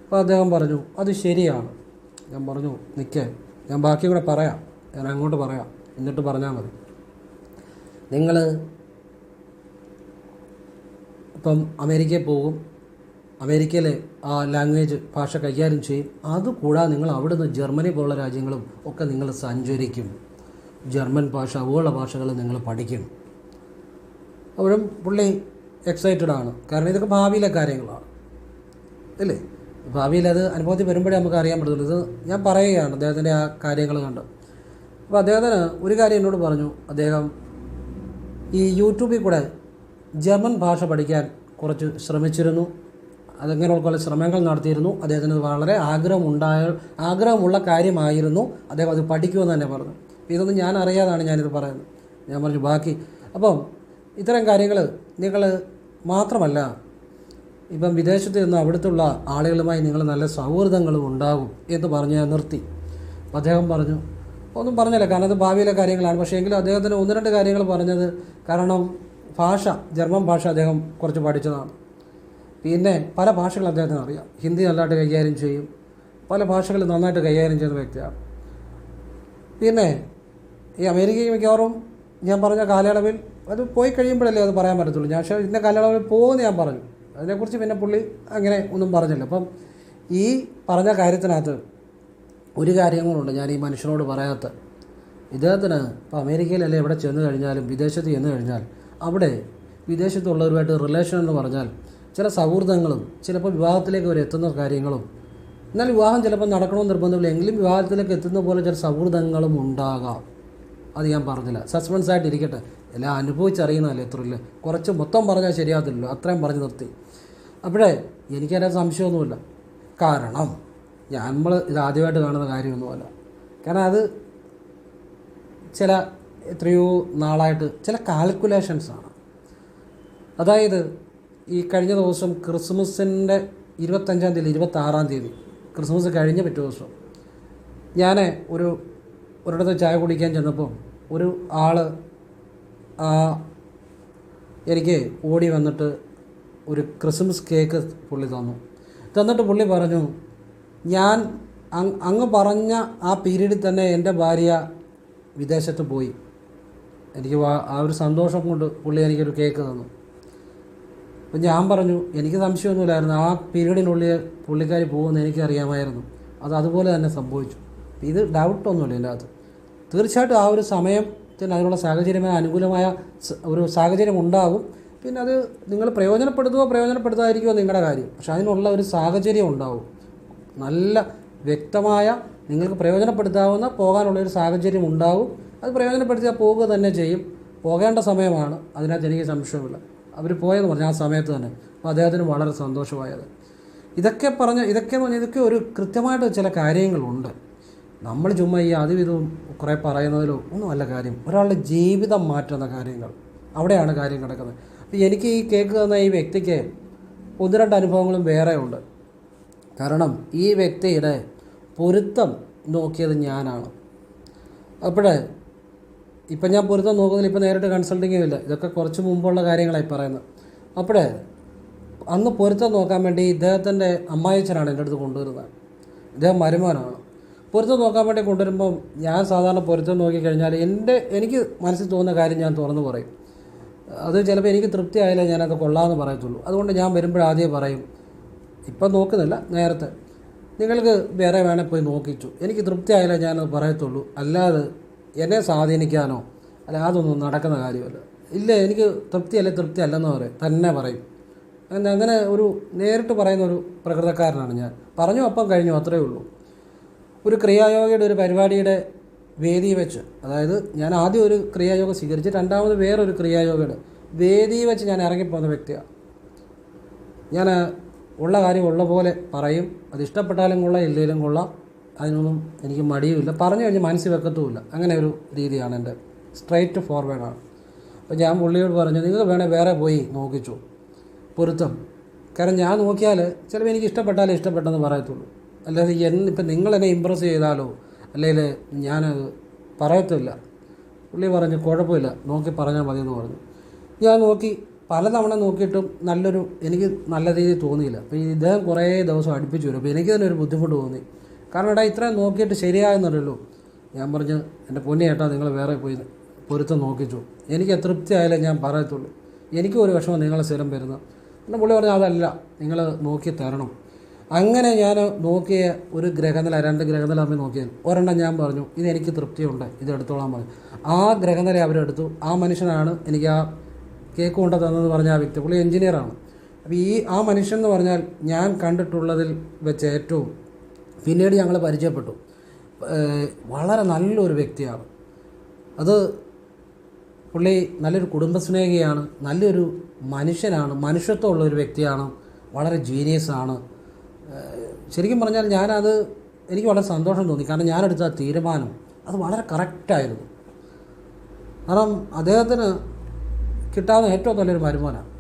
അപ്പോൾ അദ്ദേഹം പറഞ്ഞു അത് ശരിയാണ്. ഞാൻ പറഞ്ഞു നിൽക്കേ ഞാൻ ബാക്കി കൂടെ പറയാം. ഞാൻ അങ്ങോട്ട് പറയാം. എന്നിട്ട് പറഞ്ഞാൽ മതി. നിങ്ങൾ ഇപ്പം അമേരിക്കയിൽ പോകും. അമേരിക്കയിലെ ആ ലാംഗ്വേജ് ഭാഷ കൈകാര്യം ചെയ്യും. അതുകൂടാതെ നിങ്ങൾ അവിടുന്ന് ജർമ്മനി പോലുള്ള രാജ്യങ്ങളും ഒക്കെ നിങ്ങൾ സഞ്ചരിക്കും. ജർമ്മൻ ഭാഷ അതുപോലുള്ള ഭാഷകൾ നിങ്ങൾ പഠിക്കും. അപ്പോഴും പുള്ളി എക്സൈറ്റഡ് ആണ്. കാരണം ഇതൊക്കെ ഭാവിയിലെ കാര്യങ്ങളാണ്. അല്ലേ ഭാവിയിൽ അത് അനുഭവത്തിൽ വരുമ്പോഴേ നമുക്ക് അറിയാൻ പറ്റത്തുള്ളൂ. ഇത് ഞാൻ പറയുകയാണ് അദ്ദേഹത്തിന്റെ ആ കാര്യങ്ങൾ കണ്ട്. അപ്പോൾ അദ്ദേഹത്തിന് ഒരു കാര്യം എന്നോട് പറഞ്ഞു. അദ്ദേഹം ഈ യൂട്യൂബിൽ കൂടെ ജർമ്മൻ ഭാഷ പഠിക്കാൻ കുറച്ച് ശ്രമിച്ചിരുന്നു. അതങ്ങനെയുള്ള ശ്രമങ്ങൾ നടത്തിയിരുന്നു. അദ്ദേഹത്തിന് വളരെ ആഗ്രഹമുണ്ടായ ആഗ്രഹമുള്ള കാര്യമായിരുന്നു. അദ്ദേഹം അത് പഠിക്കുമെന്ന് തന്നെ പറഞ്ഞു. ഇതൊന്നും ഞാൻ അറിയാതാണ് ഞാനിത് പറയുന്നത്. ഞാൻ പറഞ്ഞു ബാക്കി അപ്പം ഇത്തരം കാര്യങ്ങൾ നിങ്ങൾ മാത്രമല്ല ഇപ്പം വിദേശത്ത് നിന്ന് അവിടുത്തുള്ള ആളുകളുമായി നിങ്ങൾ നല്ല സൗഹൃദങ്ങളും ഉണ്ടാകും എന്ന് പറഞ്ഞ് ഞാൻ നിർത്തി. അദ്ദേഹം പറഞ്ഞു ഒന്നും പറഞ്ഞില്ല. കാരണം അത് ഭാവിയിലെ കാര്യങ്ങളാണ്. പക്ഷേ എങ്കിലും അദ്ദേഹത്തിന് ഒന്ന് രണ്ട് കാര്യങ്ങൾ പറഞ്ഞത് കാരണം ഭാഷ ജർമ്മൻ ഭാഷ അദ്ദേഹം കുറച്ച് പഠിച്ചതാണ്. പിന്നെ പല ഭാഷകൾ അദ്ദേഹത്തിന് അറിയാം. ഹിന്ദി നല്ലതായിട്ട് കൈകാര്യം ചെയ്യും. പല ഭാഷകൾ നന്നായിട്ട് കൈകാര്യം ചെയ്യുന്ന വ്യക്തിയാണ്. പിന്നെ ഈ അമേരിക്കയ്ക്ക് മിക്കവാറും ഞാൻ പറഞ്ഞ കാലയളവിൽ അത് പോയി കഴിയുമ്പോഴല്ലേ അത് പറയാൻ പറ്റത്തുള്ളൂ. ഞാൻ പക്ഷേ ഇന്ന കാലയളവിൽ പോകുമെന്ന് ഞാൻ പറഞ്ഞു. അതിനെക്കുറിച്ച് പിന്നെ പുള്ളി അങ്ങനെ ഒന്നും പറഞ്ഞില്ല. അപ്പം ഈ പറഞ്ഞ കാര്യത്തിനകത്ത് ഒരു കാര്യം കൂടെ ഞാൻ ഈ മനുഷ്യനോട് പറയാത്ത. ഇദ്ദേഹത്തിന് ഇപ്പോൾ അമേരിക്കയിലല്ലേ എവിടെ ചെന്ന് കഴിഞ്ഞാലും വിദേശത്ത് ചെന്ന് കഴിഞ്ഞാൽ അവിടെ വിദേശത്തുള്ളവരുമായിട്ട് റിലേഷൻ എന്ന് പറഞ്ഞാൽ ചില സൗഹൃദങ്ങളും ചിലപ്പോൾ വിവാഹത്തിലേക്ക് വരെ എത്തുന്ന കാര്യങ്ങളും എന്നാൽ വിവാഹം ചിലപ്പോൾ നടക്കണമെന്ന് നിർബന്ധമില്ല. എങ്കിലും വിവാഹത്തിലേക്ക് എത്തുന്ന പോലെ ചില സൗഹൃദങ്ങളും ഉണ്ടാകാം. അത് ഞാൻ പറഞ്ഞില്ല. സസ്പെൻസ് ആയിട്ട് ഇരിക്കട്ടെ എല്ലാം അനുഭവിച്ചറിയുന്നതല്ലേ എത്രയില്ല കുറച്ച് മൊത്തം പറഞ്ഞാൽ ശരിയാകത്തില്ലല്ലോ. അത്രയും പറഞ്ഞു നിർത്തി. അപ്പോഴേ എനിക്കതിനകത്ത് സംശയമൊന്നുമില്ല. കാരണം ഞാൻ നമ്മൾ ഇത് ആദ്യമായിട്ട് കാണുന്ന കാര്യമൊന്നുമല്ല. കാരണം അത് ചില എത്രയോ നാളായിട്ട് ചില കാൽക്കുലേഷൻസാണ് അതായത് ഈ കഴിഞ്ഞ ദിവസം ക്രിസ്മസിന്റെ ഇരുപത്തഞ്ചാം തീയതി ഇരുപത്താറാം തീയതി ക്രിസ്മസ് കഴിഞ്ഞ പിറ്റേ ദിവസം ഞാൻ ഒരു ഒരിടത്ത് ചായ കുടിക്കാൻ ചെന്നപ്പോൾ ഒരു ആൾ എനിക്ക് ഓടി വന്നിട്ട് ഒരു ക്രിസ്മസ് കേക്ക് പുള്ളി തന്നു. തന്നിട്ട് പുള്ളി പറഞ്ഞു ഞാൻ അങ് അങ്ങ് പറഞ്ഞ ആ പീരീഡിൽ തന്നെ എന്റെ ഭാര്യ വിദേശത്ത് പോയി. എനിക്ക് ആ ഒരു സന്തോഷം കൊണ്ട് പുള്ളി എനിക്കൊരു കേക്ക് തന്നു. അപ്പം ഞാൻ പറഞ്ഞു എനിക്ക് സംശയമൊന്നുമില്ലായിരുന്നു. ആ പീരീഡിനുള്ളിൽ പുള്ളിക്കാരി പോകുമെന്ന് എനിക്കറിയാമായിരുന്നു. അത് അതുപോലെ തന്നെ സംഭവിച്ചു. ഇത് ഡൗട്ടൊന്നുമില്ല എന്റെ അകത്ത്. തീർച്ചയായിട്ടും ആ ഒരു സമയത്തിന് അതിനുള്ള സാഹചര്യമായ അനുകൂലമായ ഒരു സാഹചര്യം ഉണ്ടാകും. പിന്നെ അത് നിങ്ങൾ പ്രയോജനപ്പെടുത്തുകയോ പ്രയോജനപ്പെടുത്താതിരിക്കുമോ നിങ്ങളുടെ കാര്യം. പക്ഷെ അതിനുള്ള ഒരു സാഹചര്യം ഉണ്ടാവും നല്ല വ്യക്തമായ നിങ്ങൾക്ക് പ്രയോജനപ്പെടുത്താവുന്ന പോകാനുള്ള ഒരു സാഹചര്യം ഉണ്ടാവും. അത് പ്രയോജനപ്പെടുത്തിയാൽ പോവുക തന്നെ ചെയ്യും. പോകേണ്ട സമയമാണ്. അതിനകത്ത് എനിക്ക് സംശയമില്ല അവർ പോയെന്ന് പറഞ്ഞു. ആ സമയത്ത് തന്നെ. അപ്പോൾ അദ്ദേഹത്തിന് വളരെ സന്തോഷമായത്. ഇതൊക്കെ പറഞ്ഞ് ഇതൊക്കെ ഇതൊക്കെ ഒരു കൃത്യമായിട്ട് ചില കാര്യങ്ങളുണ്ട്. നമ്മൾ ചുമ്മാ ഈ അതും ഇതും കുറേ പറയുന്നതിലോ ഒന്നുമല്ല കാര്യം. ഒരാളുടെ ജീവിതം മാറ്റുന്ന കാര്യങ്ങൾ. അവിടെയാണ് കാര്യം കിടക്കുന്നത്. അപ്പോൾ എനിക്ക് ഈ കേക്ക് തന്ന ഈ വ്യക്തിക്ക് ഒന്ന് രണ്ട് അനുഭവങ്ങളും വേറെ ഉണ്ട് കാരണം ഈ വ്യക്തിയുടെ പൊരുത്തം നോക്കിയത് ഞാനാണ്. അപ്പോഴേ ഇപ്പം ഞാൻ പൊരുത്തം നോക്കുന്നതിൽ ഇപ്പം നേരിട്ട് കൺസൾട്ടിങ്ങും ഇല്ല. ഇതൊക്കെ കുറച്ച് മുമ്പുള്ള കാര്യങ്ങളായി പറയുന്നത്. അപ്പോഴേ അന്ന് പൊരുത്തം നോക്കാൻ വേണ്ടി ഇദ്ദേഹത്തിന്റെ അമ്മായിച്ചനാണ് എന്റെ അടുത്ത് കൊണ്ടുവരുന്നത്. ഇദ്ദേഹം മരുമോനാണ് പൊരുത്തം നോക്കാൻ വേണ്ടി കൊണ്ടുവരുമ്പം ഞാൻ സാധാരണ പൊരുത്തം നോക്കിക്കഴിഞ്ഞാൽ എന്റെ എനിക്ക് മനസ്സിൽ തോന്നുന്ന കാര്യം ഞാൻ തുറന്നു പറയും. അത് ചിലപ്പോൾ എനിക്ക് തൃപ്തി ആയാലേ ഞാനത് കൊള്ളാമെന്ന് പറയത്തുള്ളൂ. അതുകൊണ്ട് ഞാൻ വരുമ്പോഴാദ്യം പറയും ഇപ്പം നോക്കുന്നില്ല നേരത്തെ. നിങ്ങൾക്ക് വേറെ വേണേൽ പോയി നോക്കിച്ചു. എനിക്ക് തൃപ്തി ആയാലേ ഞാനത് പറയത്തുള്ളൂ. അല്ലാതെ എന്നെ സ്വാധീനിക്കാനോ അല്ല അതൊന്നും നടക്കുന്ന കാര്യമല്ല. ഇല്ല എനിക്ക് തൃപ്തി തൃപ്തിയല്ല തൃപ്തി അല്ലെന്ന് പറയും. തന്നെ പറയും. അങ്ങനെ അങ്ങനെ ഒരു നേരിട്ട് പറയുന്ന ഒരു പ്രകൃതക്കാരനാണ് ഞാൻ. പറഞ്ഞു അപ്പം കഴിഞ്ഞു അത്രയേ ഉള്ളൂ. ഒരു ക്രിയായോഗയുടെ ഒരു പരിപാടിയുടെ വേദി വെച്ച് അതായത് ഞാൻ ആദ്യം ഒരു ക്രിയായോഗ സ്വീകരിച്ച് രണ്ടാമത് വേറൊരു ക്രിയായോഗയുടെ വേദി വെച്ച് ഞാൻ ഇറങ്ങിപ്പോകുന്ന വ്യക്തിയാണ്. ഞാൻ ഉള്ള കാര്യം ഉള്ള പോലെ പറയും. അത് ഇഷ്ടപ്പെട്ടാലും കൊള്ളാം ഇല്ലെങ്കിലും കൊള്ളാം. അതിനൊന്നും എനിക്ക് മടിയുമില്ല. പറഞ്ഞു കഴിഞ്ഞ് മനസ്സിൽ വെക്കത്തുമില്ല. അങ്ങനെ ഒരു രീതിയാണ് എന്റെ സ്ട്രൈറ്റ് ഫോർവേഡാണ് അപ്പോൾ ഞാൻ പുള്ളിയോട് പറഞ്ഞു നിങ്ങൾ വേണേൽ വേറെ പോയി നോക്കിച്ചു. പൊരുത്തം. കാരണം ഞാൻ നോക്കിയാൽ ചിലപ്പോൾ എനിക്ക് ഇഷ്ടപ്പെട്ടാലേ ഇഷ്ടപ്പെട്ടെന്ന് പറയത്തുള്ളൂ. അല്ലാതെ എന്നെ ഇപ്പം നിങ്ങളെന്നെ ഇമ്പ്രസ് ചെയ്താലോ അല്ലെങ്കിൽ ഞാനത് പറയത്തില്ല. പുള്ളി പറഞ്ഞു കുഴപ്പമില്ല. നോക്കി പറഞ്ഞാൽ മതി എന്ന് പറഞ്ഞു. ഞാൻ നോക്കി പലതവണ നോക്കിയിട്ടും നല്ലൊരു എനിക്ക് നല്ല രീതിയിൽ തോന്നിയില്ല. അപ്പോൾ ഇദ്ദേഹം കുറേ ദിവസം അടുപ്പിച്ചു വരും. അപ്പോൾ എനിക്ക് തന്നെ ഒരു ബുദ്ധിമുട്ട് തോന്നി. കാരണം എടാ ഇത്രയും നോക്കിയിട്ട് ശരിയാകുന്നില്ലല്ലോ ഞാൻ പറഞ്ഞു എന്റെ പൊന്നി ഏട്ടാ നിങ്ങൾ വേറെ പോയി പൊരുത്തം നോക്കിച്ചു എനിക്ക് തൃപ്തി ആയാലേ ഞാൻ പറയത്തുള്ളൂ. എനിക്കും ഒരു വിഷമം നിങ്ങളെ സ്ഥിരം വരുന്നത്. പിന്നെ പുള്ളി പറഞ്ഞു അതല്ല നിങ്ങൾ നോക്കി തരണം. അങ്ങനെ ഞാൻ നോക്കിയ ഒരു ഗ്രഹനില രണ്ട് ഗ്രഹനില തമ്മിൽ നോക്കിയാൽ ഒരെണ്ണം ഞാൻ പറഞ്ഞു ഇത് എനിക്ക് തൃപ്തിയുണ്ട് ഇത് എടുത്തോളാൻ പറഞ്ഞു. ആ ഗ്രഹനില അവരെടുത്തു. ആ മനുഷ്യനാണ് എനിക്ക് ആ കേക്ക് കൊണ്ട് തന്നെന്ന് പറഞ്ഞ ആ വ്യക്തി പുള്ളി എഞ്ചിനീയറാണ് അപ്പോൾ ഈ ആ മനുഷ്യൻ എന്ന് പറഞ്ഞാൽ ഞാൻ കണ്ടിട്ടുള്ളതിൽ വെച്ച് ഏറ്റവും പിന്നീട് ഞങ്ങൾ പരിചയപ്പെട്ടു. വളരെ നല്ലൊരു വ്യക്തിയാണ്. അത് പുള്ളി നല്ലൊരു കുടുംബസ്നേഹിയാണ് നല്ലൊരു മനുഷ്യനാണ് മനുഷ്യത്വമുള്ള ഒരു വ്യക്തിയാണ് വളരെ ജീനിയസാണ് ശരിക്കും പറഞ്ഞാൽ ഞാനത് എനിക്ക് വളരെ സന്തോഷം തോന്നി. കാരണം ഞാനെടുത്ത തീരുമാനം അത് വളരെ കറക്റ്റായിരുന്നു കാരണം അദ്ദേഹത്തിന് കിട്ടാവുന്ന ഏറ്റവും നല്ലൊരു വരുമാനമാണ്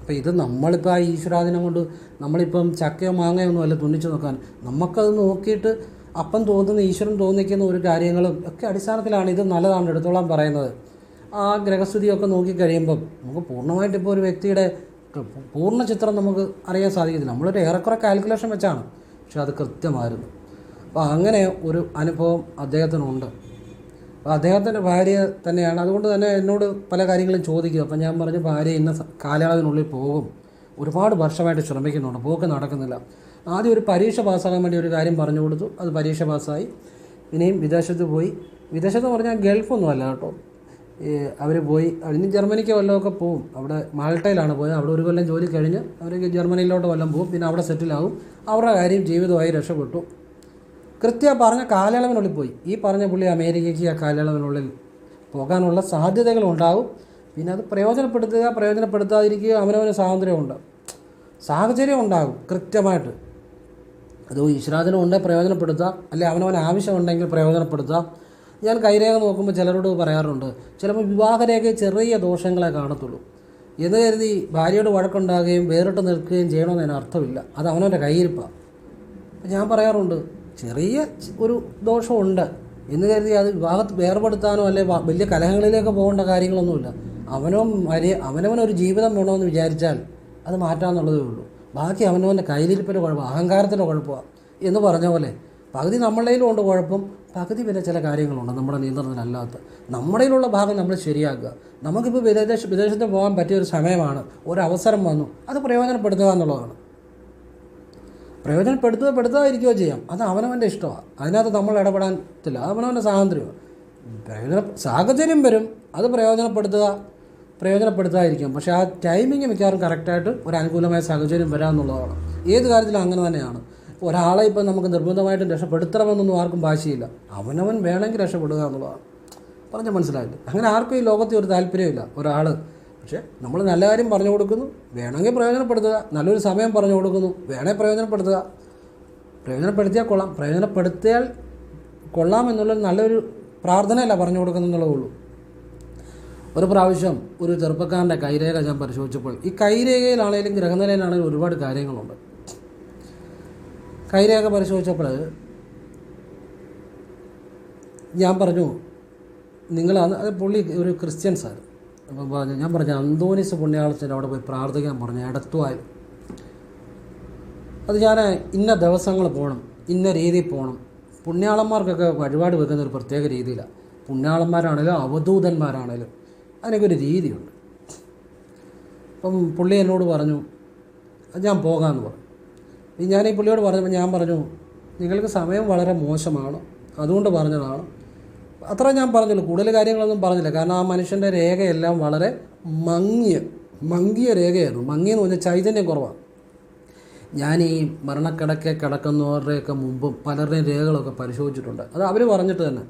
അപ്പോൾ ഇത് നമ്മളിപ്പോൾ ആ ഈശ്വരാധീനം കൊണ്ട് നമ്മളിപ്പം ചക്കയോ മാങ്ങയോ ഒന്നും അല്ല തുന്നിച്ച് നോക്കാൻ. നമുക്കത് നോക്കിയിട്ട് അപ്പം തോന്നുന്ന ഈശ്വരൻ തോന്നിക്കുന്ന ഒരു കാര്യങ്ങളും ഒക്കെ അടിസ്ഥാനത്തിലാണ് ഇത് നല്ലതാണ് എടുത്തോളാൻ പറയുന്നത്. ആ ഗ്രഹസ്ഥിതിയൊക്കെ നോക്കിക്കഴിയുമ്പം നമുക്ക് പൂർണമായിട്ട് ഇപ്പോൾ ഒരു വ്യക്തിയുടെ പൂർണ ചിത്രം നമുക്ക് അറിയാൻ സാധിക്കത്തില്ല. നമ്മളൊരു ഏറെക്കുറെ കാൽക്കുലേഷൻ വെച്ചാണ്. പക്ഷെ അത് കൃത്യമായിരുന്നു. അപ്പോൾ അങ്ങനെ ഒരു അനുഭവം അദ്ദേഹത്തിനുണ്ട്. അദ്ദേഹത്തിന്റെ ഭാര്യ തന്നെയാണ്. അതുകൊണ്ട് തന്നെ എന്നോട് പല കാര്യങ്ങളും ചോദിക്കും. അപ്പം ഞാൻ പറഞ്ഞു ഭാര്യ ഇന്ന കാലയളവിനുള്ളിൽ പോകും. ഒരുപാട് വർഷമായിട്ട് ശ്രമിക്കുന്നുണ്ട്. പോക്ക് നടക്കുന്നില്ല. ആദ്യം ഒരു പരീക്ഷ പാസ്സാകാൻ വേണ്ടി ഒരു കാര്യം പറഞ്ഞു കൊടുത്തു. അത് പരീക്ഷ പാസ്സായി. ഇനിയും വിദേശത്ത് പോയി. വിദേശത്ത് പറഞ്ഞാൽ ഗൾഫൊന്നും അല്ല കേട്ടോ. അവർ പോയി. ഇനി ജർമ്മനിക്ക് വല്ലതൊക്കെ പോവും. അവിടെ മാൾട്ടയിലാണ് പോയത്. അവിടെ ഒരു കൊല്ലം ജോലി കഴിഞ്ഞ് അവർ ജർമ്മനിയിലോട്ട് വല്ലതും പോകും പിന്നെ അവിടെ സെറ്റിലാകും അവരുടെ കാര്യം ജീവിതമായി രക്ഷപ്പെട്ടു. കൃത്യം പറഞ്ഞ കാലയളവിനുള്ളിൽ പോയി. ഈ പറഞ്ഞ പുള്ളി അമേരിക്കയ്ക്ക് ആ കാലയളവിനുള്ളിൽ പോകാനുള്ള സാധ്യതകളുണ്ടാവും പിന്നെ അത് പ്രയോജനപ്പെടുത്തുക പ്രയോജനപ്പെടുത്താതിരിക്കുക അവനവന് സ്വാതന്ത്ര്യമുണ്ട് സാഹചര്യം ഉണ്ടാകും കൃത്യമായിട്ട്. അത് ഈശ്വരാധനം ഉണ്ട് പ്രയോജനപ്പെടുത്താം. അല്ലെ അവനവൻ ആവശ്യമുണ്ടെങ്കിൽ പ്രയോജനപ്പെടുത്താം. ഞാൻ കൈരേഖ നോക്കുമ്പോൾ ചിലരോട് പറയാറുണ്ട് ചിലപ്പോൾ വിവാഹരേഖ ചെറിയ ദോഷങ്ങളെ കാണത്തുള്ളൂ എന്ന് കരുതി ഭാര്യയോട് വഴക്കുണ്ടാകുകയും വേറിട്ട് നിൽക്കുകയും ചെയ്യണമെന്ന് അതിന് അർത്ഥമില്ല. അത് അവനവന്റെ കയ്യിരിപ്പാണ് ഞാൻ പറയാറുണ്ട് ചെറിയ ഒരു ദോഷമുണ്ട് എന്ന് കരുതി അത് വിവാഹത്ത് വേർപെടുത്താനോ അല്ലെ വലിയ കലഹങ്ങളിലേക്ക് പോകേണ്ട കാര്യങ്ങളൊന്നുമില്ല. അവനവൻ വലിയ അവനവനൊരു ജീവിതം വേണമെന്ന് വിചാരിച്ചാൽ അത് മാറ്റാമെന്നുള്ളതേ ഉള്ളൂ. ബാക്കി അവനവന്റെ കയ്യിലിരിപ്പിന്റെ കുഴപ്പം അഹങ്കാരത്തിന്റെ കുഴപ്പമാണ് എന്ന് പറഞ്ഞ പോലെ പകുതി നമ്മളുടെയിലും ഉണ്ട് കുഴപ്പം പകുതി പിന്നെ ചില കാര്യങ്ങളുണ്ട് നമ്മുടെ നിയന്ത്രണത്തിലല്ലാത്ത. നമ്മുടെയിലുള്ള ഭാഗം നമ്മൾ ശരിയാക്കുക. നമുക്കിപ്പോൾ വിദേശ വിദേശത്ത് പോകാൻ പറ്റിയ ഒരു സമയമാണ് ഒരു അവസരം വന്നു അത് പ്രയോജനപ്പെടുത്തുക എന്നുള്ളതാണ്. പ്രയോജനപ്പെടുത്തുക പെടുത്താതിരിക്കുകയോ ചെയ്യാം. അത് അവനവന്റെ ഇഷ്ടമാണ് അതിനകത്ത് നമ്മൾ ഇടപെടാനില്ല അത് അവനവന്റെ സ്വാതന്ത്ര്യമാണ് പ്രയോജന സാഹചര്യം വരും. അത് പ്രയോജനപ്പെടുത്തുക പ്രയോജനപ്പെടുത്താതിരിക്കാം. പക്ഷേ ആ ടൈമിങ് മിക്കവാറും കറക്റ്റായിട്ട് ഒരു അനുകൂലമായ സാഹചര്യം വരാമെന്നുള്ളതാണ് ഏത് കാര്യത്തിലും അങ്ങനെ തന്നെയാണ്. ഒരാളെ ഇപ്പം നമുക്ക് നിർബന്ധമായിട്ടും രക്ഷപ്പെടുത്തണമെന്നൊന്നും ആർക്കും ഭാഷയില്ല അവനവൻ വേണമെങ്കിൽ രക്ഷപ്പെടുക എന്നുള്ളതാണ്. പറഞ്ഞ മനസ്സിലായില്ല? അങ്ങനെ ആർക്കും ഈ ലോകത്തിൽ ഒരു താല്പര്യമില്ല. ഒരാൾ പക്ഷേ നമ്മൾ നല്ല കാര്യം പറഞ്ഞു കൊടുക്കുന്നു. വേണമെങ്കിൽ പ്രയോജനപ്പെടുത്തുക. നല്ലൊരു സമയം പറഞ്ഞു കൊടുക്കുന്നു. വേണേ പ്രയോജനപ്പെടുത്തുക. പ്രയോജനപ്പെടുത്തിയാൽ കൊള്ളാം. പ്രയോജനപ്പെടുത്തിയാൽ കൊള്ളാം എന്നുള്ളൊരു നല്ലൊരു പ്രാർത്ഥനയല്ല പറഞ്ഞു കൊടുക്കുന്നെന്നുള്ളതേ ഉള്ളൂ. ഒരു പ്രാവശ്യം ഒരു ചെറുപ്പക്കാരന്റെ കൈരേഖ ഞാൻ പരിശോധിച്ചപ്പോൾ ഈ കൈരേഖയിലാണെങ്കിലും ഗ്രഹനിലയിലാണെങ്കിലും ഒരുപാട് കാര്യങ്ങളുണ്ട്. കൈരേഖ പരിശോധിച്ചപ്പോൾ ഞാൻ പറഞ്ഞു നിങ്ങളാണ് അത് പുള്ളി ഒരു ക്രിസ്ത്യൻസാണ് ഞാൻ പറഞ്ഞു അന്തോനിസ് പുണ്യാളത്തിന്റെ അവിടെ പോയി പ്രാർത്ഥിക്കാൻ പറഞ്ഞു എടത്തുവായി അത് ഞാൻ ഇന്ന ദിവസങ്ങൾ പോകണം ഇന്ന രീതിയിൽ പോകണം പുണ്യാളന്മാർക്കൊക്കെ വഴിപാട് വെക്കുന്ന ഒരു പ്രത്യേക രീതിയിലാണ് പുണ്യാളന്മാരാണേലും അവധൂതന്മാരാണേലും അതിനൊക്കെ ഒരു രീതിയുണ്ട്. അപ്പം പുള്ളി എന്നോട് പറഞ്ഞു "അത് ഞാൻ പോകാമെന്ന് പറഞ്ഞു. ഞാൻ ഈ പുള്ളിയോട് പറഞ്ഞപ്പോൾ ഞാൻ പറഞ്ഞു നിങ്ങൾക്ക് സമയം വളരെ മോശമാണ്. അതുകൊണ്ട് പറഞ്ഞതാണ് അത്ര ഞാൻ പറഞ്ഞുള്ളൂ കൂടുതൽ കാര്യങ്ങളൊന്നും പറഞ്ഞില്ല. കാരണം ആ മനുഷ്യന്റെ രേഖയെല്ലാം വളരെ മങ്ങിയ മങ്ങിയ രേഖയായിരുന്നു. മങ്ങിയെന്ന് പറഞ്ഞാൽ ചൈതന്യം കുറവാണ്. ഞാൻ ഈ മരണക്കിടക്കെ കിടക്കുന്നവരുടെയൊക്കെ മുമ്പും പലരുടെയും രേഖകളൊക്കെ പരിശോധിച്ചിട്ടുണ്ട്. അത് അവർ പറഞ്ഞിട്ട് തന്നെ.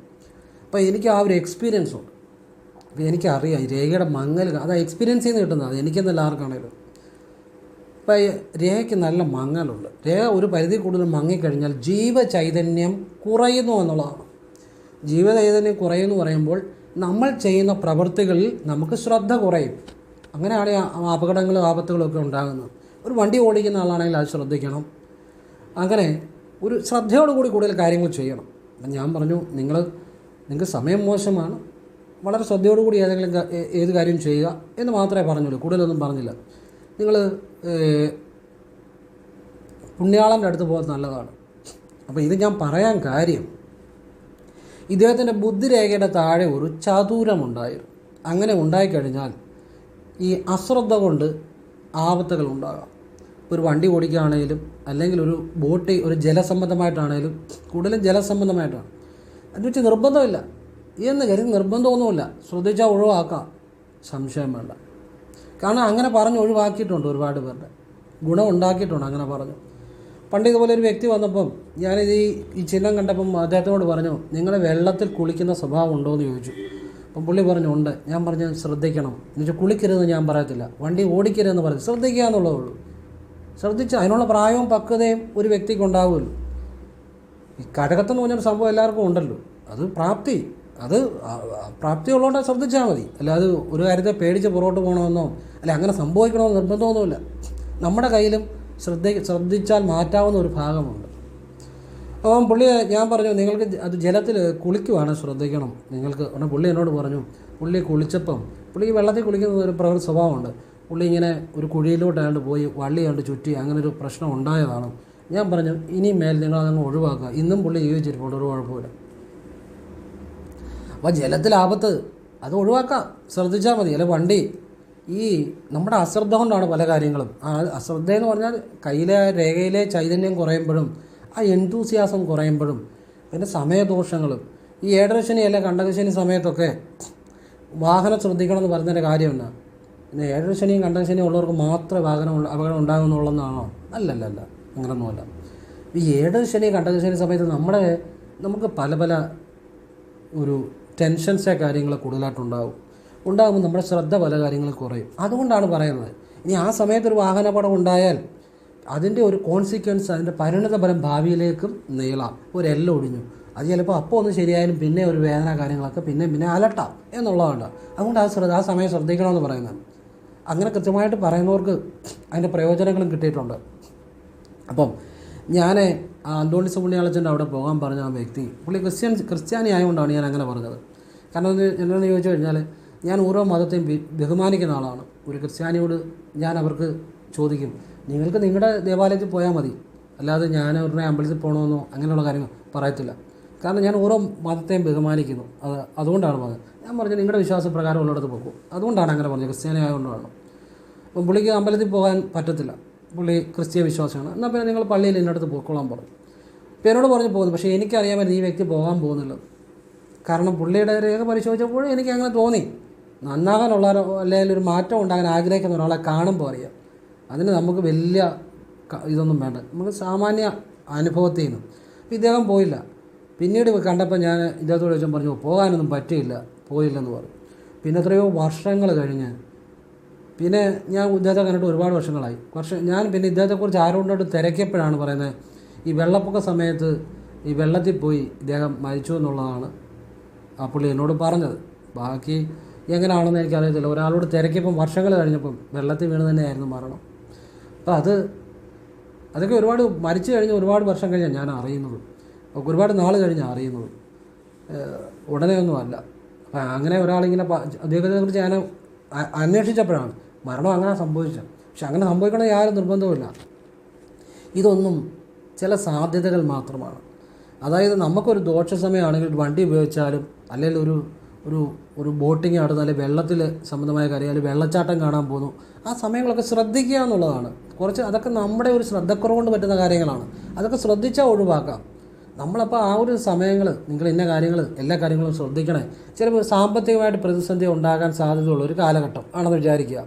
അപ്പോൾ എനിക്ക് ആ ഒരു എക്സ്പീരിയൻസ് ഉണ്ട്. അപ്പോൾ എനിക്കറിയാം ഈ രേഖയുടെ മങ്ങൽ അത് എക്സ്പീരിയൻസ് നിന്ന് കിട്ടുന്നത്. എനിക്കെന്നല്ല ആർക്കാണേലും അപ്പോൾ രേഖയ്ക്ക് നല്ല മങ്ങലുണ്ട്. രേഖ ഒരു പരിധി കൂടുതൽ മങ്ങിക്കഴിഞ്ഞാൽ ജീവചൈതന്യം കുറയുന്നു എന്നുള്ളതാണ് ജീവചൈതന്യം കുറയുമെന്ന് പറയുമ്പോൾ നമ്മൾ ചെയ്യുന്ന പ്രവൃത്തികളിൽ നമുക്ക് ശ്രദ്ധ കുറയും. അങ്ങനെയാണ് അപകടങ്ങളും ആപത്തുകളും ഒക്കെ ഉണ്ടാകുന്നത്. ഒരു വണ്ടി ഓടിക്കുന്ന ആളാണെങ്കിൽ അത് ശ്രദ്ധിക്കണം. അങ്ങനെ ഒരു ശ്രദ്ധയോടുകൂടി കൂടുതൽ കാര്യങ്ങൾ ചെയ്യണം. അപ്പം ഞാൻ പറഞ്ഞു നിങ്ങൾ നിങ്ങൾക്ക് സമയം മോശമാണ്. വളരെ ശ്രദ്ധയോടുകൂടി ഏതെങ്കിലും ഏത് കാര്യം ചെയ്യുക എന്ന് മാത്രമേ പറഞ്ഞുള്ളൂ. കൂടുതലൊന്നും പറഞ്ഞില്ല. നിങ്ങൾ പുണ്യാളന്റെ അടുത്ത് പോകുന്നത് നല്ലതാണ്. അപ്പോൾ ഇത് ഞാൻ പറയാൻ കാര്യം ഇദ്ദേഹത്തിന്റെ ബുദ്ധിരേഖയുടെ താഴെ ഒരു ചതുരമുണ്ടായിരുന്നു. അങ്ങനെ ഉണ്ടായിക്കഴിഞ്ഞാൽ ഈ അശ്രദ്ധ കൊണ്ട് ആപത്തുകൾ ഉണ്ടാകാം. ഒരു വണ്ടി ഓടിക്കുകയാണെങ്കിലും അല്ലെങ്കിൽ ഒരു ബോട്ട് ഒരു ജലസംബന്ധമായിട്ടാണെങ്കിലും കൂടുതലും ജലസംബന്ധമായിട്ടാണ്. അതിന് വെച്ച് നിർബന്ധമില്ല. എന്ന് കരുതി നിർബന്ധമൊന്നുമില്ല. ശ്രദ്ധിച്ചാൽ ഒഴിവാക്കാം. സംശയം വേണ്ട. കാരണം അങ്ങനെ പറഞ്ഞ് ഒഴിവാക്കിയിട്ടുണ്ട് ഒരുപാട് പേരുടെ. ഗുണം ഉണ്ടാക്കിയിട്ടുണ്ട് അങ്ങനെ പറഞ്ഞു. പണ്ട് ഇതുപോലെ ഒരു വ്യക്തി വന്നപ്പം ഞാനിത് ഈ ചിഹ്നം കണ്ടപ്പം അദ്ദേഹത്തിനോട് പറഞ്ഞു നിങ്ങൾ വെള്ളത്തിൽ കുളിക്കുന്ന സ്വഭാവം ഉണ്ടോ എന്ന് ചോദിച്ചു. അപ്പം പുള്ളി പറഞ്ഞു ഉണ്ട്. ഞാൻ പറഞ്ഞു ശ്രദ്ധിക്കണം. എന്ന് വെച്ചാൽ കുളിക്കരുതെന്ന് ഞാൻ പറയത്തില്ല. വണ്ടി ഓടിക്കരുതെന്ന് പറഞ്ഞു ശ്രദ്ധിക്കുക എന്നുള്ളതേ ഉള്ളൂ ശ്രദ്ധിച്ച് അതിനുള്ള പ്രായവും പക്വതയും ഒരു വ്യക്തിക്ക് ഉണ്ടാവുമല്ലോ. ഈ കഴകത്തെന്ന് പറഞ്ഞൊരു സംഭവം എല്ലാവർക്കും ഉണ്ടല്ലോ. അത് പ്രാപ്തി. അത് പ്രാപ്തി ഉള്ളതുകൊണ്ട് ശ്രദ്ധിച്ചാൽ മതി. അല്ലാതെ ഒരു കാര്യത്തെ പേടിച്ച് പുറകോട്ട് പോകണമെന്നോ അല്ല അങ്ങനെ സംഭവിക്കണമെന്നോ നിർബന്ധമൊന്നുമില്ല. നമ്മുടെ കയ്യിലും ശ്രദ്ധ ശ്രദ്ധിച്ചാൽ മാറ്റാവുന്ന ഒരു ഭാഗമുണ്ട്. അപ്പം പുള്ളി ഞാൻ പറഞ്ഞു നിങ്ങൾക്ക് അത് ജലത്തിൽ കുളിക്കുവാണ് ശ്രദ്ധിക്കണം. നിങ്ങൾക്ക് ഉടനെ പുള്ളി എന്നോട് പറഞ്ഞു പുള്ളി കുളിച്ചപ്പം പുള്ളി വെള്ളത്തിൽ കുളിക്കുന്ന ഒരു പ്രകൃതി സ്വഭാവമുണ്ട്. പുള്ളി ഇങ്ങനെ ഒരു കുഴിയിലോട്ടാണ്ട് പോയി വള്ളി കണ്ട് ചുറ്റി അങ്ങനെ ഒരു പ്രശ്നം ഉണ്ടായതാണ്. ഞാൻ പറഞ്ഞു ഇനി മേൽ നിങ്ങൾ അതങ്ങ് ഒഴിവാക്കുക. ഇന്നും പുള്ളി ജീവിച്ചിരിപ്പുണ്ട് ഒരു കുഴപ്പമില്ല അപ്പോൾ ജലത്തിൽ ആപത്ത് അത് ഒഴിവാക്കാം. ശ്രദ്ധിച്ചാൽ മതി. അല്ലെ വണ്ടി ഈ നമ്മുടെ അശ്രദ്ധ കൊണ്ടാണ് പല കാര്യങ്ങളും. ആ അശ്രദ്ധ എന്ന് പറഞ്ഞാൽ കയ്യിലെ രേഖയിലെ ചൈതന്യം കുറയുമ്പോഴും ആ എൻതൂസിയാസം കുറയുമ്പോഴും പിന്നെ സമയദോഷങ്ങളും ഈ ഏഴരശനി അല്ല കണ്ടകശനി സമയത്തൊക്കെ വാഹനം ശ്രദ്ധിക്കണം എന്ന് പറയുന്നതിന്റെ കാര്യമുണ്ട് പിന്നെ ഏഴരശനിയും കണ്ടകശനിയും ഉള്ളവർക്ക് മാത്രമേ വാഹനം അപകടം ഉണ്ടാകുന്നുള്ളതെന്നാണോ അല്ലല്ലല്ല അങ്ങനൊന്നുമല്ല. ഈ ഏഴരശനി കണ്ടകശനി സമയത്ത് നമ്മുടെ നമുക്ക് പല പല ഒരു ടെൻഷൻസെ കാര്യങ്ങൾ കൂടുതലായിട്ടുണ്ടാവും. ഉണ്ടാകുമ്പോൾ നമ്മുടെ ശ്രദ്ധ പല കാര്യങ്ങൾ കുറയും. അതുകൊണ്ടാണ് പറയുന്നത്. ഇനി ആ സമയത്ത് ഒരു വാഹനപടം ഉണ്ടായാൽ അതിന്റെ ഒരു കോൺസിക്വൻസ് അതിന്റെ പരിണിത ഫലം ഭാവിയിലേക്കും നീളാം. ഒരു എല്ലാം ഒടിഞ്ഞു. അത് ചിലപ്പോൾ അപ്പോൾ ഒന്ന് ശരിയായാലും പിന്നെ ഒരു വേദന കാര്യങ്ങളൊക്കെ പിന്നെ പിന്നെ അലട്ടാം എന്നുള്ളതാണ് അതുകൊണ്ട് ആ ശ്രദ്ധ ആ സമയം ശ്രദ്ധിക്കണമെന്ന് പറയുന്നത്. അങ്ങനെ കൃത്യമായിട്ട് പറയുന്നവർക്ക് അതിന്റെ പ്രയോജനങ്ങളും കിട്ടിയിട്ടുണ്ട്. അപ്പം ഞാൻ ആ അന്തോണിസ് പുണ്യാളച്ചന്റെ അവിടെ പോകാൻ പറഞ്ഞ ആ വ്യക്തി പുള്ളി ക്രിസ്ത്യൻ ക്രിസ്ത്യാനി ആയതുകൊണ്ടാണ് ഞാൻ അങ്ങനെ പറഞ്ഞത്. കാരണം എന്ന് എന്നോട് ചോദിച്ചു കഴിഞ്ഞാൽ ഞാൻ ഓരോ മതത്തെയും ബഹുമാനിക്കുന്ന ആളാണ്. ഒരു ക്രിസ്ത്യാനിയോട് ഞാൻ അവർക്ക് ചോദിക്കും നിങ്ങൾക്ക് നിങ്ങളുടെ ദേവാലയത്തിൽ പോയാൽ മതി. അല്ലാതെ ഞാൻ അവരുടെ അമ്പലത്തിൽ പോകണമെന്നോ അങ്ങനെയുള്ള കാര്യങ്ങൾ പറയത്തില്ല. കാരണം ഞാൻ ഓരോ മതത്തെയും ബഹുമാനിക്കുന്നു. അത് അതുകൊണ്ടാണ് പറഞ്ഞത്. ഞാൻ പറഞ്ഞു നിങ്ങളുടെ വിശ്വാസപ്രകാരം ഉള്ളിടത്ത് പോകും അതുകൊണ്ടാണ് അങ്ങനെ പറഞ്ഞത്. ക്രിസ്ത്യാനി ആയതുകൊണ്ടാണ്. അപ്പം പുള്ളിക്ക് അമ്പലത്തിൽ പോകാൻ പറ്റത്തില്ല. പുള്ളി ക്രിസ്ത്യ വിശ്വാസമാണ് എന്നാൽ പിന്നെ നിങ്ങൾ പള്ളിയിൽ ഇന്നടത്ത് പോയിക്കോളാൻ പറഞ്ഞു അപ്പോൾ എന്നോട് പറഞ്ഞു പോകുന്നു പക്ഷേ എനിക്കറിയാമായിരുന്നു ഈ വ്യക്തി പോകാൻ പോകുന്നില്ല. കാരണം പുള്ളിയുടെ രേഖ പരിശോധിച്ചപ്പോൾ എനിക്ക് അങ്ങനെ തോന്നി. നന്നാകാനുള്ള അല്ലെങ്കിൽ ഒരു മാറ്റം ഉണ്ടാകാൻ ആഗ്രഹിക്കുന്ന ഒരാളെ കാണുമ്പോൾ അറിയാം. അതിന് നമുക്ക് വലിയ ഇതൊന്നും വേണ്ട. നമുക്ക് സാമാന്യ അനുഭവത്തിൽ നിന്ന്. ഇദ്ദേഹം പോയില്ല. പിന്നീട് കണ്ടപ്പോൾ ഞാൻ ഇദ്ദേഹത്തോട് ചോദിച്ചാൽ പറഞ്ഞു പോകാനൊന്നും പറ്റിയില്ല. പോയില്ലെന്ന് പറഞ്ഞു. പിന്നെ എത്രയോ വർഷങ്ങൾ കഴിഞ്ഞ് പിന്നെ ഞാൻ ഇദ്ദേഹത്തെ കണ്ടിട്ട് ഒരുപാട് വർഷങ്ങളായി. വർഷം ഞാൻ പിന്നെ ഇദ്ദേഹത്തെക്കുറിച്ച് ആരോടോട് തിരക്കിയപ്പോഴാണ് പറയുന്നത് ഈ വെള്ളപ്പൊക്ക സമയത്ത് ഈ വെള്ളത്തിൽ പോയി ഇദ്ദേഹം മരിച്ചു എന്നുള്ളതാണ് ആ പുള്ളി എന്നോട് പറഞ്ഞത്. ബാക്കി എങ്ങനെയാണെന്ന് എനിക്കറിയത്തില്ല. ഒരാളോട് തിരക്കിയപ്പം വർഷങ്ങൾ കഴിഞ്ഞപ്പം വെള്ളത്തിൽ വീണ് തന്നെയായിരുന്നു മരണം. അപ്പോൾ അത് അതൊക്കെ ഒരുപാട് മരിച്ചു കഴിഞ്ഞ് ഒരുപാട് വർഷം കഴിഞ്ഞാണ് ഞാൻ അറിയുന്നത്. ഒരുപാട് നാൾ കഴിഞ്ഞാണ് അറിയുന്നത്. ഉടനെ ഒന്നും അല്ല. അപ്പം അങ്ങനെ ഒരാളിങ്ങനെ അദ്ദേഹത്തെ കുറിച്ച് ഞാൻ അന്വേഷിച്ചപ്പോഴാണ് മരണം അങ്ങനെ സംഭവിച്ചത്. പക്ഷെ അങ്ങനെ സംഭവിക്കണമെന്ന് യാതൊരു നിർബന്ധവുമില്ല. ഇതൊന്നും ചില സാധ്യതകൾ മാത്രമാണ്. അതായത് നമുക്കൊരു ദോഷ സമയമാണെങ്കിൽ വണ്ടി ഉപയോഗിച്ചാലും അല്ലെങ്കിൽ ഒരു ഒരു ഒരു ബോട്ടിങ് നടത്തുന്നു അല്ലെങ്കിൽ വെള്ളത്തിൽ സംബന്ധമായ കാര്യം അല്ലെങ്കിൽ വെള്ളച്ചാട്ടം കാണാൻ പോകുന്നു. ആ സമയങ്ങളൊക്കെ ശ്രദ്ധിക്കുക എന്നുള്ളതാണ്. കുറച്ച് അതൊക്കെ നമ്മുടെ ഒരു ശ്രദ്ധക്കുറവ് കൊണ്ട് പറ്റുന്ന കാര്യങ്ങളാണ്. അതൊക്കെ ശ്രദ്ധിച്ചാൽ ഒഴിവാക്കാം. നമ്മളപ്പോൾ ആ ഒരു സമയങ്ങൾ നിങ്ങൾ ഇന്ന കാര്യങ്ങൾ എല്ലാ കാര്യങ്ങളും ശ്രദ്ധിക്കണേ. ചിലപ്പോൾ സാമ്പത്തികമായിട്ട് പ്രതിസന്ധി ഉണ്ടാകാൻ സാധ്യതയുള്ള ഒരു കാലഘട്ടം ആണെന്ന് വിചാരിക്കുക.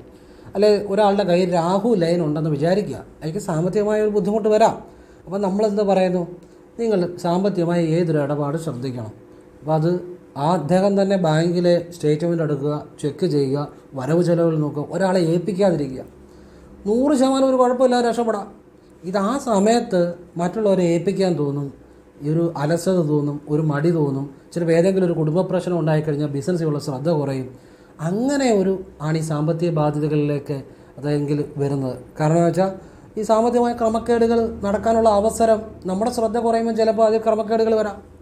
അല്ലെ ഒരാളുടെ കയ്യിൽ രാഹു ലൈൻ ഉണ്ടെന്ന് വിചാരിക്കുക. അയാൾക്ക് സാമ്പത്തികമായ ഒരു ബുദ്ധിമുട്ട് വരാം. അപ്പോൾ നമ്മളെന്ത് പറയുന്നു? നിങ്ങൾ സാമ്പത്തികമായി ഏതൊരു ഇടപാട് ശ്രദ്ധിക്കണം. അപ്പോൾ അത് അദ്ദേഹം തന്നെ ബാങ്കിലെ സ്റ്റേറ്റ്മെന്റ് എടുക്കുക ചെക്ക് ചെയ്യുക വരവ് ചെലവുകൾ നോക്കുക ഒരാളെ ഏൽപ്പിക്കാതിരിക്കുക. നൂറ് ശതമാനം ഒരു കുഴപ്പമില്ലാതെ രക്ഷപ്പെടാം. ഇത് ആ സമയത്ത് മറ്റുള്ളവരെ ഏൽപ്പിക്കാൻ തോന്നും ഒരു അലസത തോന്നും ഒരു മടി തോന്നും ചിലപ്പോൾ ഏതെങ്കിലും ഒരു കുടുംബ പ്രശ്നം ഉണ്ടായിക്കഴിഞ്ഞാൽ ബിസിനസ്സിലുള്ള ശ്രദ്ധ കുറയും. അങ്ങനെ ഒരു ആണ് ഈ സാമ്പത്തിക ബാധ്യതകളിലേക്ക് അതെങ്കിൽ വരുന്നത്. കാരണം എന്ന് വെച്ചാൽ ഈ സാമ്പത്തികമായ ക്രമക്കേടുകൾ നടക്കാനുള്ള അവസരം നമ്മുടെ ശ്രദ്ധ കുറയുമ്പോൾ ചിലപ്പോൾ അതിൽ ക്രമക്കേടുകൾ വരാം.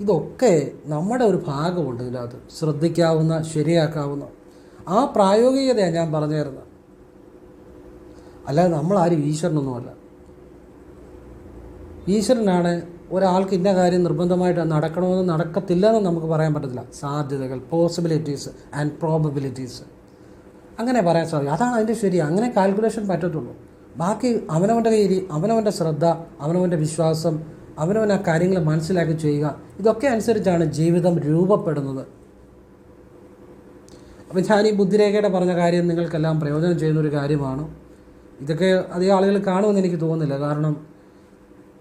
ഇതൊക്കെ നമ്മുടെ ഒരു ഭാഗമുണ്ട് ഇതിനകത്ത്. ശ്രദ്ധിക്കാവുന്ന ശരിയാക്കാവുന്ന. ആ പ്രായോഗികതയാണ് ഞാൻ പറഞ്ഞു തരുന്നത് അല്ലാതെ നമ്മളാരും ഈശ്വരനൊന്നുമല്ല. ഈശ്വരനാണ് ഒരാൾക്ക് ഇന്ന കാര്യം നിർബന്ധമായിട്ട് നടക്കണമെന്ന് നടക്കത്തില്ലെന്ന് നമുക്ക് പറയാൻ പറ്റത്തില്ല. സാധ്യതകൾ പോസിബിലിറ്റീസ് ആൻഡ് പ്രോബബിലിറ്റീസ് അങ്ങനെ പറയാൻ സാധിക്കും. അതാണ് അതിന്റെ ശരി. അങ്ങനെ കാൽക്കുലേഷൻ പറ്റത്തുള്ളൂ. ബാക്കി അവനവന്റെ കയ്യിൽ അവനവന്റെ ശ്രദ്ധ അവനവന്റെ വിശ്വാസം അവനവൻ ആ കാര്യങ്ങൾ മനസ്സിലാക്കി ചെയ്യുക. ഇതൊക്കെ അനുസരിച്ചാണ് ജീവിതം രൂപപ്പെടുന്നത്. അപ്പം ഞാൻ ഈ ബുദ്ധിരേഖയുടെ പറഞ്ഞ കാര്യം നിങ്ങൾക്കെല്ലാം പ്രയോജനം ചെയ്യുന്ന ഒരു കാര്യമാണ്. ഇതൊക്കെ അധികം ആളുകൾ കാണുമെന്ന് എനിക്ക് തോന്നുന്നില്ല. കാരണം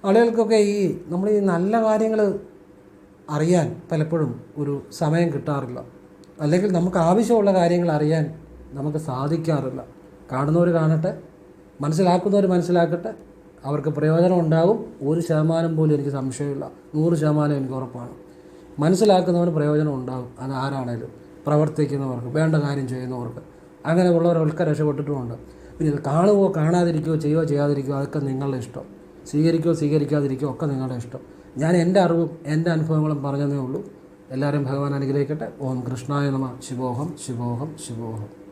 ആളുകൾക്കൊക്കെ ഈ നമ്മൾ ഈ നല്ല കാര്യങ്ങൾ അറിയാൻ പലപ്പോഴും ഒരു സമയം കിട്ടാറില്ല. അല്ലെങ്കിൽ നമുക്ക് ആവശ്യമുള്ള കാര്യങ്ങൾ അറിയാൻ നമുക്ക് സാധിക്കാറില്ല. കാണുന്നവർ കാണട്ടെ മനസ്സിലാക്കുന്നവർ മനസ്സിലാക്കട്ടെ അവർക്ക് പ്രയോജനം ഉണ്ടാകും ഒരു ശതമാനം പോലും എനിക്ക് സംശയമില്ല. നൂറ് ശതമാനം എനിക്ക് ഉറപ്പാണ്. മനസ്സിലാക്കുന്നവന് പ്രയോജനം ഉണ്ടാകും അത് ആരാണേലും പ്രവർത്തിക്കുന്നവർക്ക് വേണ്ട കാര്യം ചെയ്യുന്നവർക്ക്. അങ്ങനെ ഉള്ളവരൊക്കെ രക്ഷപ്പെട്ടിട്ടുമുണ്ട്. പിന്നെ ഇത് കാണുകയോ കാണാതിരിക്കുകയോ ചെയ്യുകയോ ചെയ്യാതിരിക്കുകയോ അതൊക്കെ നിങ്ങളുടെ ഇഷ്ടം. സ്വീകരിക്കുകയോ സ്വീകരിക്കാതിരിക്കുകയോ ഒക്കെ നിങ്ങളുടെ ഇഷ്ടം. ഞാൻ എന്റെ അറിവും എന്റെ അനുഭവങ്ങളും പറഞ്ഞതേ ഉള്ളൂ. എല്ലാവരും ഭഗവാൻ അനുഗ്രഹിക്കട്ടെ. ഓം കൃഷ്ണായ നമ. ശിവോഹം ശിവോഹം ശിവോഹം.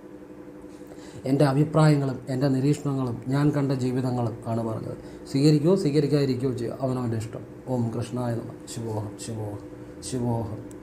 എന്റെ അഭിപ്രായങ്ങളും എന്റെ നിരീക്ഷണങ്ങളും ഞാൻ കണ്ട ജീവിതങ്ങളും ആണ് പറഞ്ഞത്. സ്വീകരിക്കുകയോ സ്വീകരിക്കാതിരിക്കുകയോ ചെയ്യുക അവനവന്റെ ഇഷ്ടം. ഓം കൃഷ്ണായ നമ. ശിവോഹം. ശിവോഹം. ശിവോഹം.